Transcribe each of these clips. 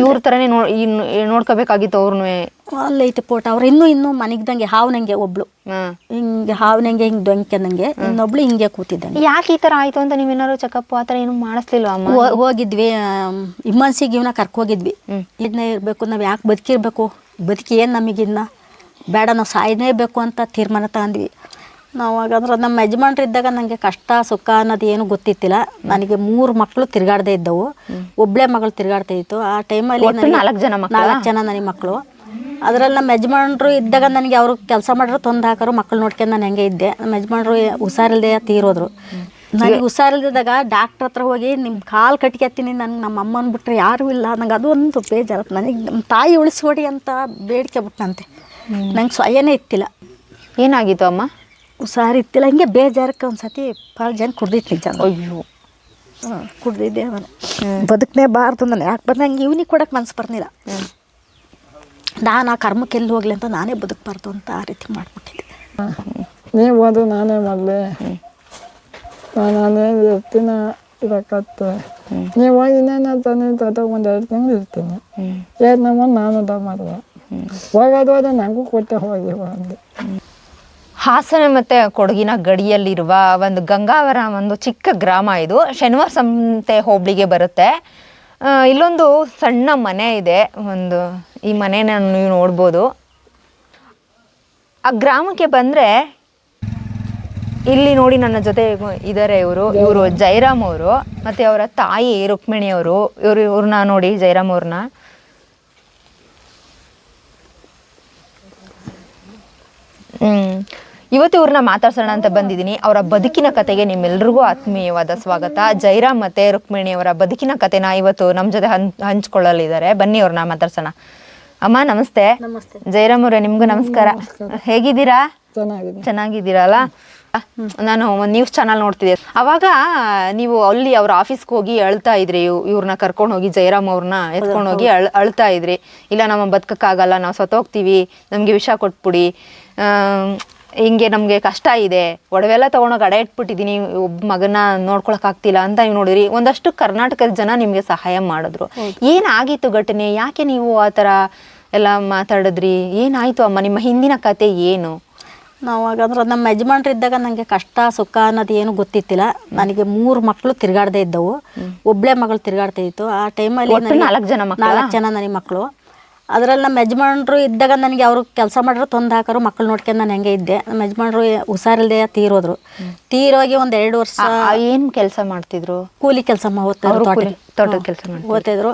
ಇವ್ರ ತರನೇ ನೋ ನೋಡ್ಕೋಬೇಕಾಗಿತ್ತು ಅವ್ರನ್ನೂ ಅಲ್ಲೈತೆ ಪೋಟ. ಅವ್ರು ಇನ್ನೂ ಇನ್ನೂ ಹಾವ್ ಹಾವ್ನಂಗೆ ಒಬ್ಳು. ಹಿಂಗೆ ಹಾವ್ನಂಗೆ ಹಿಂಗೆ ಡೊಂಕೆನಂಗೆ ಇನ್ನೊಬ್ಳು ಹಿಂಗೆ ಕೂತಿದ್ದಂಗೆ. ಯಾಕೆ ಈ ಥರ ಆಯ್ತು ಅಂತ ನೀವೇನಾದ್ರು ಚೆಕಪ್ ಆ ಥರ ಏನು ಮಾಡಿಸ್ಲಿಲ್ವ ಅಮ್ಮ? ಹೋಗಿದ್ವಿ ಹೋಗಿದ್ವಿ ಇಮ್ಮನ್ಸಿಗೆ ಇವನ ಕರ್ಕೋಗಿದ್ವಿ. ಇದನ್ನ ಇರಬೇಕು ನಾವು ಯಾಕೆ ಬದುಕಿರ್ಬೇಕು? ಬದುಕಿ ಏನು ನಮಗಿನ್ನ? ಬೇಡ ನಾವು ಸಾಯಲೇಬೇಕು ಅಂತ ತೀರ್ಮಾನ ತಗೊಂಡ್ವಿ. ನಾವು ಹಾಗಾದ್ರೆ ನಮ್ಮ ಯಜಮಾನ್ರು ಇದ್ದಾಗ ನನಗೆ ಕಷ್ಟ ಸುಖ ಅನ್ನೋದು ಏನು ಗೊತ್ತಿತ್ತಿಲ್ಲ. ನನಗೆ ಮೂರು ಮಕ್ಕಳು ತಿರುಗಾಡದೇ ಇದ್ದವು. ಒಬ್ಳೆ ಮಗಳು ತಿರುಗಾಡ್ತಾ ಇತ್ತು. ಆ ಟೈಮಲ್ಲಿ ನಾಲ್ಕು ಜನ? ನಾಲ್ಕು ಜನ ನನಗೆ ಮಕ್ಕಳು. ಅದರಲ್ಲಿ ನಮ್ಮ ಯಜಮಾನ್ರು ಇದ್ದಾಗ ನನಗೆ ಅವರು ಕೆಲಸ ಮಾಡಿದ್ರು ತೊಂದು ಹಾಕೋರು ಮಕ್ಕಳು ನೋಡ್ಕೊಂಡು ನಾನು ಹೆಂಗೆ ಇದ್ದೆ. ನಮ್ಮ ಯಜಮಾನ್ರು ಹುಷಾರಿಲ್ದೆ ತೀರೋದ್ರು. ನನಗೆ ಹುಷಾರಿಲ್ದಿದ್ದಾಗ ಡಾಕ್ಟರ್ ಹತ್ರ ಹೋಗಿ ನಿಮ್ಮ ಕಾಲು ಕಟ್ಕೊತೀನಿ ನನಗೆ ನಮ್ಮ ಅಮ್ಮನ ಬಿಟ್ರೆ ಯಾರೂ ಇಲ್ಲ. ನಂಗೆ ಅದು ಒಂದು ಬೇಜಾರು. ನನಗೆ ನಮ್ಮ ತಾಯಿ ಉಳಿಸ್ಕೊಡಿ ಅಂತ ಬೇಡಿಕೆ ಬಿಟ್ಟಂತೆ ನಂಗೆ ಸ್ವಯನೇ ಇತ್ತಿಲ್ಲ. ಏನಾಗಿತ್ತು ಅಮ್ಮ? ಹುಷಾರಿತ್ತಿಲ್ಲ ಹಿಂಗೆ ಬೇಜಾರಕ್ಕೆ ಒಂದು ಸತಿ ಭಾಳ ಜನ ಕುಡ್ದಿತ್ತು ನಿಜ ಅಯ್ಯೋ. ಕುಡ್ದಿದ್ದೆ ಅವನು. ಬದುಕನೇ ಬಾರ್ದು ನಾನು ಯಾಕೆ ಬಂದು? ನಂಗೆ ಇವನಿಗೆ ಕೊಡೋಕೆ ಮನ್ಸು ಬರ್ನಿಲ್ಲ. ನಾನು ಆ ಕರ್ಮಕ್ಕೆ ಎಲ್ಲಿ ಹೋಗ್ಲಿ ಅಂತ ನಾನೇ ಬದುಕಬಾರ್ದು ಅಂತ ಆ ರೀತಿ ಮಾಡಿಬಿಟ್ಟಿದ್ದೆ. ನೀವು ಅದು ನಾನೇ ಮಾಡಲಿ ನಾನೇ ಇರ್ತೀನ ಇರಕತ್ತೆ. ನೀವು ಹೋಗಿ ಇನ್ನೇನು ತಾನೇ ತಾತ ಒಂದು ಎರಡು ತಿಂಗಳು ಇರ್ತೀನಿ. ಏನು ನಮ್ಮ ನಾನು ಅದ ಮಾಡಿದೆ ಹೋಗೋದು ಅದು ನನಗೂ ಕೊಟ್ಟೆ ಹೋಗಿ ಅಂದೆ. ಹಾಸನ ಮತ್ತೆ ಕೊಡಗಿನ ಗಡಿಯಲ್ಲಿರುವ ಒಂದು ಗಂಗಾವರ ಒಂದು ಚಿಕ್ಕ ಗ್ರಾಮ ಇದು. ಶನಿವಾರ ಸಂತೆ ಹೋಬಳಿಗೆ ಬರುತ್ತೆ. ಇಲ್ಲೊಂದು ಸಣ್ಣ ಮನೆ ಇದೆ. ಒಂದು ಈ ಮನೆನ ನೀವು ನೋಡ್ಬೋದು. ಆ ಗ್ರಾಮಕ್ಕೆ ಬಂದರೆ ಇಲ್ಲಿ ನೋಡಿ ನನ್ನ ಜೊತೆ ಇದ್ದಾರೆ ಇವರು. ಇವರು ಜೈರಾಮ್ ಅವರು, ಮತ್ತು ಅವರ ತಾಯಿ ರುಕ್ಮಿಣಿ ಅವರು. ಇವರು ಇವ್ರನ್ನ ನೋಡಿ ಜೈರಾಮ್ ಅವ್ರನ್ನ. ಹ್ಮ್. ಇವತ್ತು ಇವ್ರನ್ನ ಮಾತಾಡ್ಸೋಣ ಅಂತ ಬಂದಿದ್ದೀನಿ. ಅವರ ಬದುಕಿನ ಕತೆಗೆ ನಿಮ್ಮೆಲ್ಲರಿಗೂ ಆತ್ಮೀಯವಾದ ಸ್ವಾಗತ. ಜೈರಾಮ್ ಮತ್ತೆ ರುಕ್ಮಿಣಿ ಅವರ ಬದುಕಿನ ಕತೆನ ಇವತ್ತು ನಮ್ಮ ಜೊತೆ ಹಂಚ್ ಹಂಚ್ಕೊಳ್ಳಲಿದ್ದಾರೆ. ಬನ್ನಿ ಅವ್ರನ್ನ ಮಾತಾಡ್ಸೋಣ. ಅಮ್ಮ ನಮಸ್ತೆ. ಜೈರಾಮ್ ಅವರೇ ನಿಮ್ಗೂ ನಮಸ್ಕಾರ. ಹೇಗಿದ್ದೀರಾ? ಚೆನ್ನಾಗಿದೆ ಚೆನ್ನಾಗಿದ್ದೀರಲ್ಲ? ನಾನು ಒಂದು ನ್ಯೂಸ್ ಚಾನಲ್ ನೋಡ್ತಿದ್ದೆ. ಅವಾಗ ನೀವು ಅಲ್ಲಿ ಅವ್ರ ಆಫೀಸ್ಗೆ ಹೋಗಿ ಅಳ್ತಾ ಇದ್ರಿ. ಇವ್- ಇವ್ರನ್ನ ಕರ್ಕೊಂಡು ಹೋಗಿ ಜಯರಾಮ್ ಅವ್ರನ್ನ ಎತ್ಕೊಂಡು ಹೋಗಿ ಅಳ್ ಅಳ್ತಾ ಇದ್ರಿ. ಇಲ್ಲ ನಮ್ಮ ಬದುಕಕ್ಕಾಗಲ್ಲ ನಾವು ಸತ್ತೋಗ್ತೀವಿ ನಮಗೆ ವಿಷ ಕೊಟ್ಬಿಡಿ. ಹಿಂಗೆ ನಮಗೆ ಕಷ್ಟ ಇದೆ ಒಡವೆಲ್ಲ ತೊಗೊಂಡೋಗಿ ಅಡ ಇಟ್ಬಿಟ್ಟಿದ್ದೀನಿ ಒಬ್ಬ ಮಗನ ನೋಡ್ಕೊಳಕ್ಕಾಗ್ತಿಲ್ಲ ಅಂತ ನೀವು ನೋಡಿದ್ರಿ. ಒಂದಷ್ಟು ಕರ್ನಾಟಕದ ಜನ ನಿಮಗೆ ಸಹಾಯ ಮಾಡಿದ್ರು. ಏನಾಗಿತ್ತು ಘಟನೆ? ಯಾಕೆ ನೀವು ಆ ಥರ ಎಲ್ಲ ಮಾತಾಡಿದ್ರಿ? ಏನಾಯ್ತು ಅಮ್ಮ? ನಿಮ್ಮ ಹಿಂದಿನ ಕತೆ ಏನು? ನಾವು ಹಾಗಾದ್ರೆ ನಮ್ಮ ಯಜಮಾನ್ರಿದ್ದಾಗ ನನಗೆ ಕಷ್ಟ ಸುಖ ಅನ್ನೋದು ಏನು ಗೊತ್ತಿತ್ತಿಲ್ಲ. ನನಗೆ ಮೂರು ಮಕ್ಕಳು ತಿರುಗಾಡದೇ ಇದ್ದವು. ಒಬ್ಳೆ ಮಗಳು ತಿರುಗಾಡ್ತಾ ಇತ್ತು. ಆ ಟೈಮಲ್ಲಿ ನಾಲ್ಕು ಜನ? ನಾಲ್ಕು ಜನ ನನಗೆ ಮಕ್ಕಳು. ಅದರಲ್ಲಿ ನಮ್ಮ ಯಜಮಾನ್ರು ಇದ್ದಾಗ ನನಗೆ ಅವರು ಕೆಲಸ ಮಾಡಿದ್ರು ತೊಂದು ಹಾಕೋರು ಮಕ್ಕಳು ನೋಡ್ಕೊಂಡು ನಾನು ಹೆಂಗೆ ಇದ್ದೆ. ನಮ್ಮ ಯಜಮಾನ್ರು ಹುಷಾರಿಲ್ದೆ ತೀರೋದ್ರು. ತೀರೋಗಿ ಒಂದು ಎರಡು ವರ್ಷ ಏನ್ ಕೆಲಸ ಮಾಡ್ತಿದ್ರು? ಕೂಲಿ ಕೆಲಸ ತೋಟದ ಕೆಲ್ಸ. ಓದ್ತಿದ್ರು.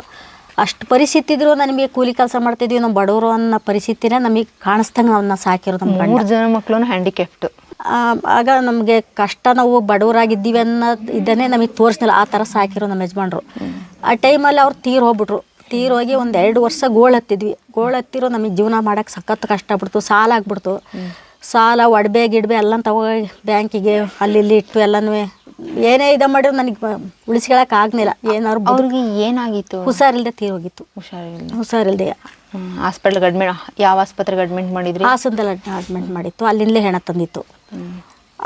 ಅಷ್ಟು ಪರಿಸ್ಥಿತಿ ಇದ್ರು ನನಗೆ ಕೂಲಿ ಕೆಲಸ ಮಾಡ್ತಿದ್ವಿ. ನಾವು ಬಡವರು ಅನ್ನೋ ಪರಿಸ್ಥಿತಿನೇ ನಮಗೆ ಕಾಣಿಸ್ದಂಗೆ ಅವನ್ನ ಸಾಕಿರೋದು ನಮ್ಮ ಮೂರು ಜನ ಮಕ್ಕಳು ಹ್ಯಾಂಡಿಕ್ಯಾಪ್ಟ್ ಆಗ ನಮಗೆ ಕಷ್ಟ ನಾವು ಬಡವರಾಗಿದ್ದೀವಿ ಅನ್ನೋದು ಇದನ್ನೇ ನಮಗೆ ತೋರಿಸ್ಲಿಲ್ಲ ಆ ಥರ ಸಾಕಿರೋ ನಮ್ಮ ಯಜಮಾನ್ರು. ಆ ಟೈಮಲ್ಲಿ ಅವ್ರು ತೀರ್ ಹೋಗ್ಬಿಟ್ರು. ತೀರ್ ಹೋಗಿ ಒಂದು ಎರಡು ವರ್ಷ ಗೋಳು ಹತ್ತಿದ್ವಿ. ಗೋಳು ಹತ್ತಿರೋ ನಮಗೆ ಜೀವನ ಮಾಡೋಕೆ ಸಖತ್ ಕಷ್ಟ ಆಗ್ಬಿಡ್ತು ಸಾಲ ಆಗ್ಬಿಡ್ತು. ಸಾಲ ಒಡವೆ ಗಿಡಬೆ ಎಲ್ಲ ತಗೋ ಬ್ಯಾಂಕಿಗೆ ಅಲ್ಲಿ ಇಲ್ಲಿ ಇಟ್ಟು ಎಲ್ಲನೂ ಏನೇ ಇದ ಮಾಡಿದ್ರು ನನಗೆ ಉಳಿಸ್ಕೊಳಕ್ಕೆ ಆಗ್ಲಿಲ್ಲ ಏನಾದ್ರು ಅವ್ರಿಗೆ ಏನಾಗಿತ್ತು? ಹುಷಾರಿಲ್ಲದೆ ತೀರೋಗಿತ್ತು. ಹುಷಾರಿಲ್ಲ ಹುಷಾರಿಲ್ಲದೆ ಹಾಸ್ಪಿಟಲ್ಗೆ ಅಡ್ಮಿಟ್ ಯಾವ ಆಸ್ಪತ್ರೆಗೆ ಅಡ್ಮಿಟ್ ಮಾಡಿದ್ರಿ? ಹಾಸನದಲ್ಲಿ ಅಡ್ಮಿಟ್ ಮಾಡಿತ್ತು. ಅಲ್ಲಿಂದಲೇ ಹೆಣ ತಂದಿತ್ತು.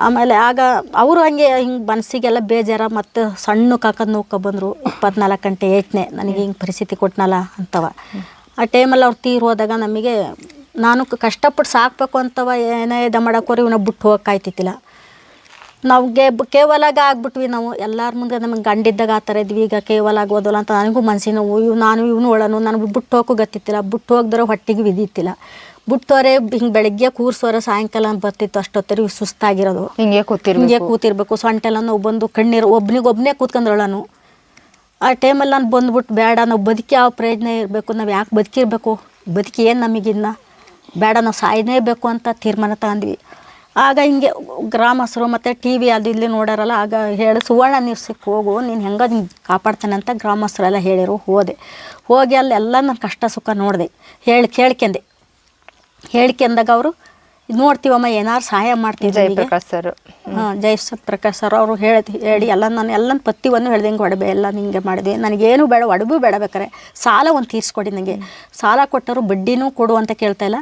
ಆಮೇಲೆ ಆಗ ಅವರು ಹಂಗೆ ಹಿಂಗೆ ಮನಸ್ಸಿಗೆಲ್ಲ ಬೇಜಾರ ಮತ್ತು ಸಣ್ಣ ಕಾಕದ ನೋವು ಬಂದರು ಇಪ್ಪತ್ನಾಲ್ಕು ಗಂಟೆ ಏಟ್ನೆ, ನನಗೆ ಹಿಂಗೆ ಪರಿಸ್ಥಿತಿ ಕೊಟ್ಟನಲ್ಲ ಅಂತವ. ಆ ಟೈಮಲ್ಲಿ ಅವ್ರು ತೀರ್ ಹೋದಾಗ ನಮಗೆ, ನಾನು ಕಷ್ಟಪಟ್ಟು ಸಾಕಬೇಕು ಅಂತವ, ಏನೇ ಇದು ಮಾಡೋಕೋರಿ ಇವನ್ನ ಬಿಟ್ಟು ಹೋಗಕ್ಕಾಯ್ತಿತ್ತಿಲ್ಲ ನಮಗೆ ಕೇವಲಾಗ ಆಗ್ಬಿಟ್ವಿ ನಾವು. ಎಲ್ಲರ ಮುಂದೆ ನಮಗೆ ಗಂಡಿದ್ದಾಗ ಆ ಥರ ಇದ್ವಿ, ಈಗ ಕೇವಲ ಆಗೋದಲ್ಲ ಅಂತ ನನಗೂ ಮನಸ್ಸಿನ ನೋವು ಇವು, ನಾನು ಇವನು ಒಳನು, ನನಗೆ ಬಿಟ್ಟು ಹೋಗೋಕ್ಕೂ ಗೊತ್ತಿತ್ತಿಲ್ಲ. ಬಿಟ್ಟು ಹೋಗ್ದ್ರೆ ಹೊಟ್ಟಿಗೆ ವಿಧಿತ್ತಿಲ್ಲ ಬಿಟ್ಟೋರೆ ಹಿಂಗೆ ಬೆಳಗ್ಗೆ ಕೂರ್ಸೋರೆ ಸಾಯಂಕಾಲ ಬರ್ತಿತ್ತು ಅಷ್ಟೊತ್ತರಿ ಸುಸ್ತಾಗಿರೋದು. ಹಿಂಗೆ ಕೂತಿರ್ ಹಿಂಗೆ ಕೂತಿರ್ಬೇಕು. ಸೊಂಟೆಲ್ಲ ನಾವು ಬಂದು ಕಣ್ಣೀರು ಒಬ್ನಿಗೆ ಒಬ್ಬನೇ ಕೂತ್ಕೊಂಡ್ರಳನು ಆ ಟೈಮಲ್ಲಿ ನಾನು ಬಂದ್ಬಿಟ್ಟು ಬೇಡ ನಾವು ಬದುಕಿ ಯಾವ ಪ್ರಯೋಜನ ಇರಬೇಕು ನಾವು ಯಾಕೆ ಬದುಕಿರ್ಬೇಕು? ಬದುಕಿ ಏನು ನಮಗಿನ್ನ? ಬೇಡ ನಾವು ಸಾಯಲೇಬೇಕು ಅಂತ ತೀರ್ಮಾನ ತಗೊಂಡ್ವಿ. ಆಗ ಹಿಂಗೆ ಗ್ರಾಮಸ್ಥರು ಮತ್ತು ಟಿ ವಿ ಅದು ಇಲ್ಲಿ ನೋಡಾರಲ್ಲ ಆಗ ಹೇಳಿ ಸುವರ್ಣ ನ್ಯೂಸಕ್ಕೆ ಹೋಗು ನೀನು ಹೆಂಗೆ ಕಾಪಾಡ್ತಾನೆ ಅಂತ ಗ್ರಾಮಸ್ಥರೆಲ್ಲ ಹೇಳಿರು ಹೋದೆ. ಹೋಗಿ ಅಲ್ಲೆಲ್ಲ ನನ್ನ ಕಷ್ಟ ಸುಖ ನೋಡಿದೆ. ಹೇಳಿ ಕೇಳ್ಕೊಂಡೆ. ಹೇಳ್ಕೊಂಡಾಗ ಅವರು ನೋಡ್ತೀವಮ್ಮ ಏನಾರು ಸಹಾಯ ಮಾಡ್ತೀವಿ ಜಯಪ್ರಕಾಶ್ ಸರ್. ಹಾಂ ಪ್ರಕಾಶ್ ಸರ್ ಅವರು ಹೇಳಿ ಹೇಳಿ ಎಲ್ಲ ನಾನು ಎಲ್ಲ ಪತ್ತಿವನ್ನು ಹೇಳ್ದೆ ಹಿಂಗೆ ಒಡಬೆ ಎಲ್ಲ ನಿಂಗೆ ಮಾಡಿದೆ. ನನಗೇನು ಬೇಡ ಒಡಬು ಬೇಡ ಬೇಕಾರೆ ಸಾಲ ಒಂದು ತೀರಿಸ್ಕೊಡಿ ನನಗೆ. ಸಾಲ ಕೊಟ್ಟರು ಬಡ್ಡಿನೂ ಕೊಡು ಅಂತ ಕೇಳ್ತಾ ಇಲ್ಲ.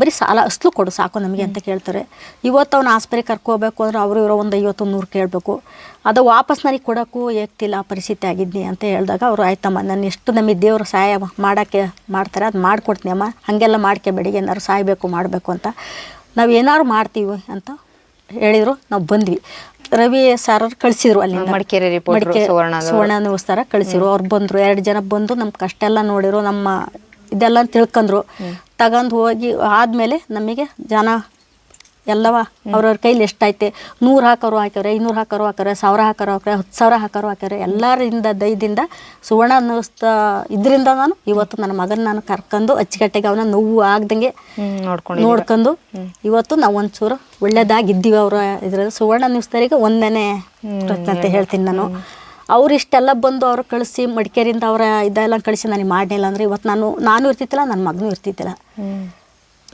ಬರೀ ಸಾಲ ಅಸ್ಲು ಕೊಡು ಸಾಕು ನಮಗೆ ಅಂತ ಕೇಳ್ತಾರೆ. ಇವತ್ತು ಅವ್ನು ಆಸ್ಪತ್ರೆ ಕರ್ಕೋಬೇಕು ಅಂದ್ರೆ ಅವರು ಇರೋ ಒಂದು ಐವತ್ತು ನೂರು ಕೇಳಬೇಕು. ಅದು ವಾಪಸ್ ನನಗೆ ಕೊಡೋಕ್ಕೂ ಏಕ್ತಿಲ್ಲ ಪರಿಸ್ಥಿತಿ ಆಗಿದ್ನಿ ಅಂತ ಹೇಳಿದಾಗ ಅವರು ಆಯ್ತಮ್ಮ ನಾನು ಎಷ್ಟು ನಮಗೆ ದೇವರು ಸಹಾಯ ಮಾಡೋಕ್ಕೆ ಮಾಡ್ತಾರೆ ಅದು ಮಾಡಿಕೊಡ್ತೀನಿ ಅಮ್ಮ. ಹಾಗೆಲ್ಲ ಮಾಡ್ಕೋಬೇಡಿ ಏನಾದ್ರು ಸಾಯಬೇಕು ಮಾಡಬೇಕು ಅಂತ. ನಾವು ಏನಾದ್ರು ಮಾಡ್ತೀವಿ ಅಂತ ಹೇಳಿದರು ನಾವು ಬಂದ್ವಿ. ರವಿ ಸರ್ ಕಳಿಸಿದ್ರು ಅಲ್ಲಿ ಮಡಿಕೇರಿ. ಸುವರ್ಣ ನಿವಸ್ತಾರ ಕಳಿಸಿದ್ರು. ಕಳಿಸಿರು ಅವ್ರು ಬಂದರು ಎರಡು ಜನ ಬಂದು ನಮ್ಮ ಕಷ್ಟ ಎಲ್ಲ ನೋಡಿರು ನಮ್ಮ ಇದೆಲ್ಲ ತಿಳ್ಕೊಂಡ್ರು ತಗೊಂಡು ಹೋಗಿ ಆದಮೇಲೆ ನಮಗೆ ಜನ ಎಲ್ಲವ? ಅವ್ರವ್ರ ಕೈಲಿ ಎಷ್ಟೈತೆ ನೂರು ಹಾಕೋರು ಹಾಕ್ಯಾರೆ ಐನೂರು ಹಾಕೋರು ಹಾಕ್ಯವ್ರೆ ಸಾವಿರ ಹಾಕೋರು ಹಾಕ್ಯಾರೆ ಹತ್ತು ಸಾವಿರ ಹಾಕೋರು ಹಾಕ್ಯವ್ರೆ ಎಲ್ಲರಿಂದ ದಯದಿಂದ ಸುವರ್ಣ ನ್ಯೂಸ್ ಇದರಿಂದ ನಾನು ಇವತ್ತು ನನ್ನ ಮಗನ ನಾನು ಕರ್ಕೊಂಡು ಅಚ್ಚುಕಟ್ಟೆಗೆ ಅವನ ನೋವು ಆಗ್ದಂಗೆ ನೋಡ್ಕೊಂಡು ನೋಡ್ಕೊಂಡು ಇವತ್ತು ನಾವು ಒಂಚೂರು ಒಳ್ಳೇದಾಗಿದ್ದೀವಿ ಅವರ ಇದ್ರಲ್ಲಿ. ಸುವರ್ಣ ನ್ಯೂಸ್ದವರಿಗೆ ಒಂದನೇ ಅಂತ ಹೇಳ್ತೀನಿ ನಾನು. ಅವ್ರು ಇಷ್ಟೆಲ್ಲ ಬಂದು ಅವ್ರು ಕಳಿಸಿ ಮಡಿಕೇರಿಯಿಂದ ಅವರ ಇದೆಲ್ಲ ಕಳಿಸಿ ನನಗೆ ಮಾಡಲಿಲ್ಲ ಅಂದರೆ ಇವತ್ತು ನಾನು ನಾನು ಇರ್ತಿದ್ದಿಲ್ಲ ನನ್ನ ಮಗನೂ ಇರ್ತಿದ್ದಿಲ್ಲ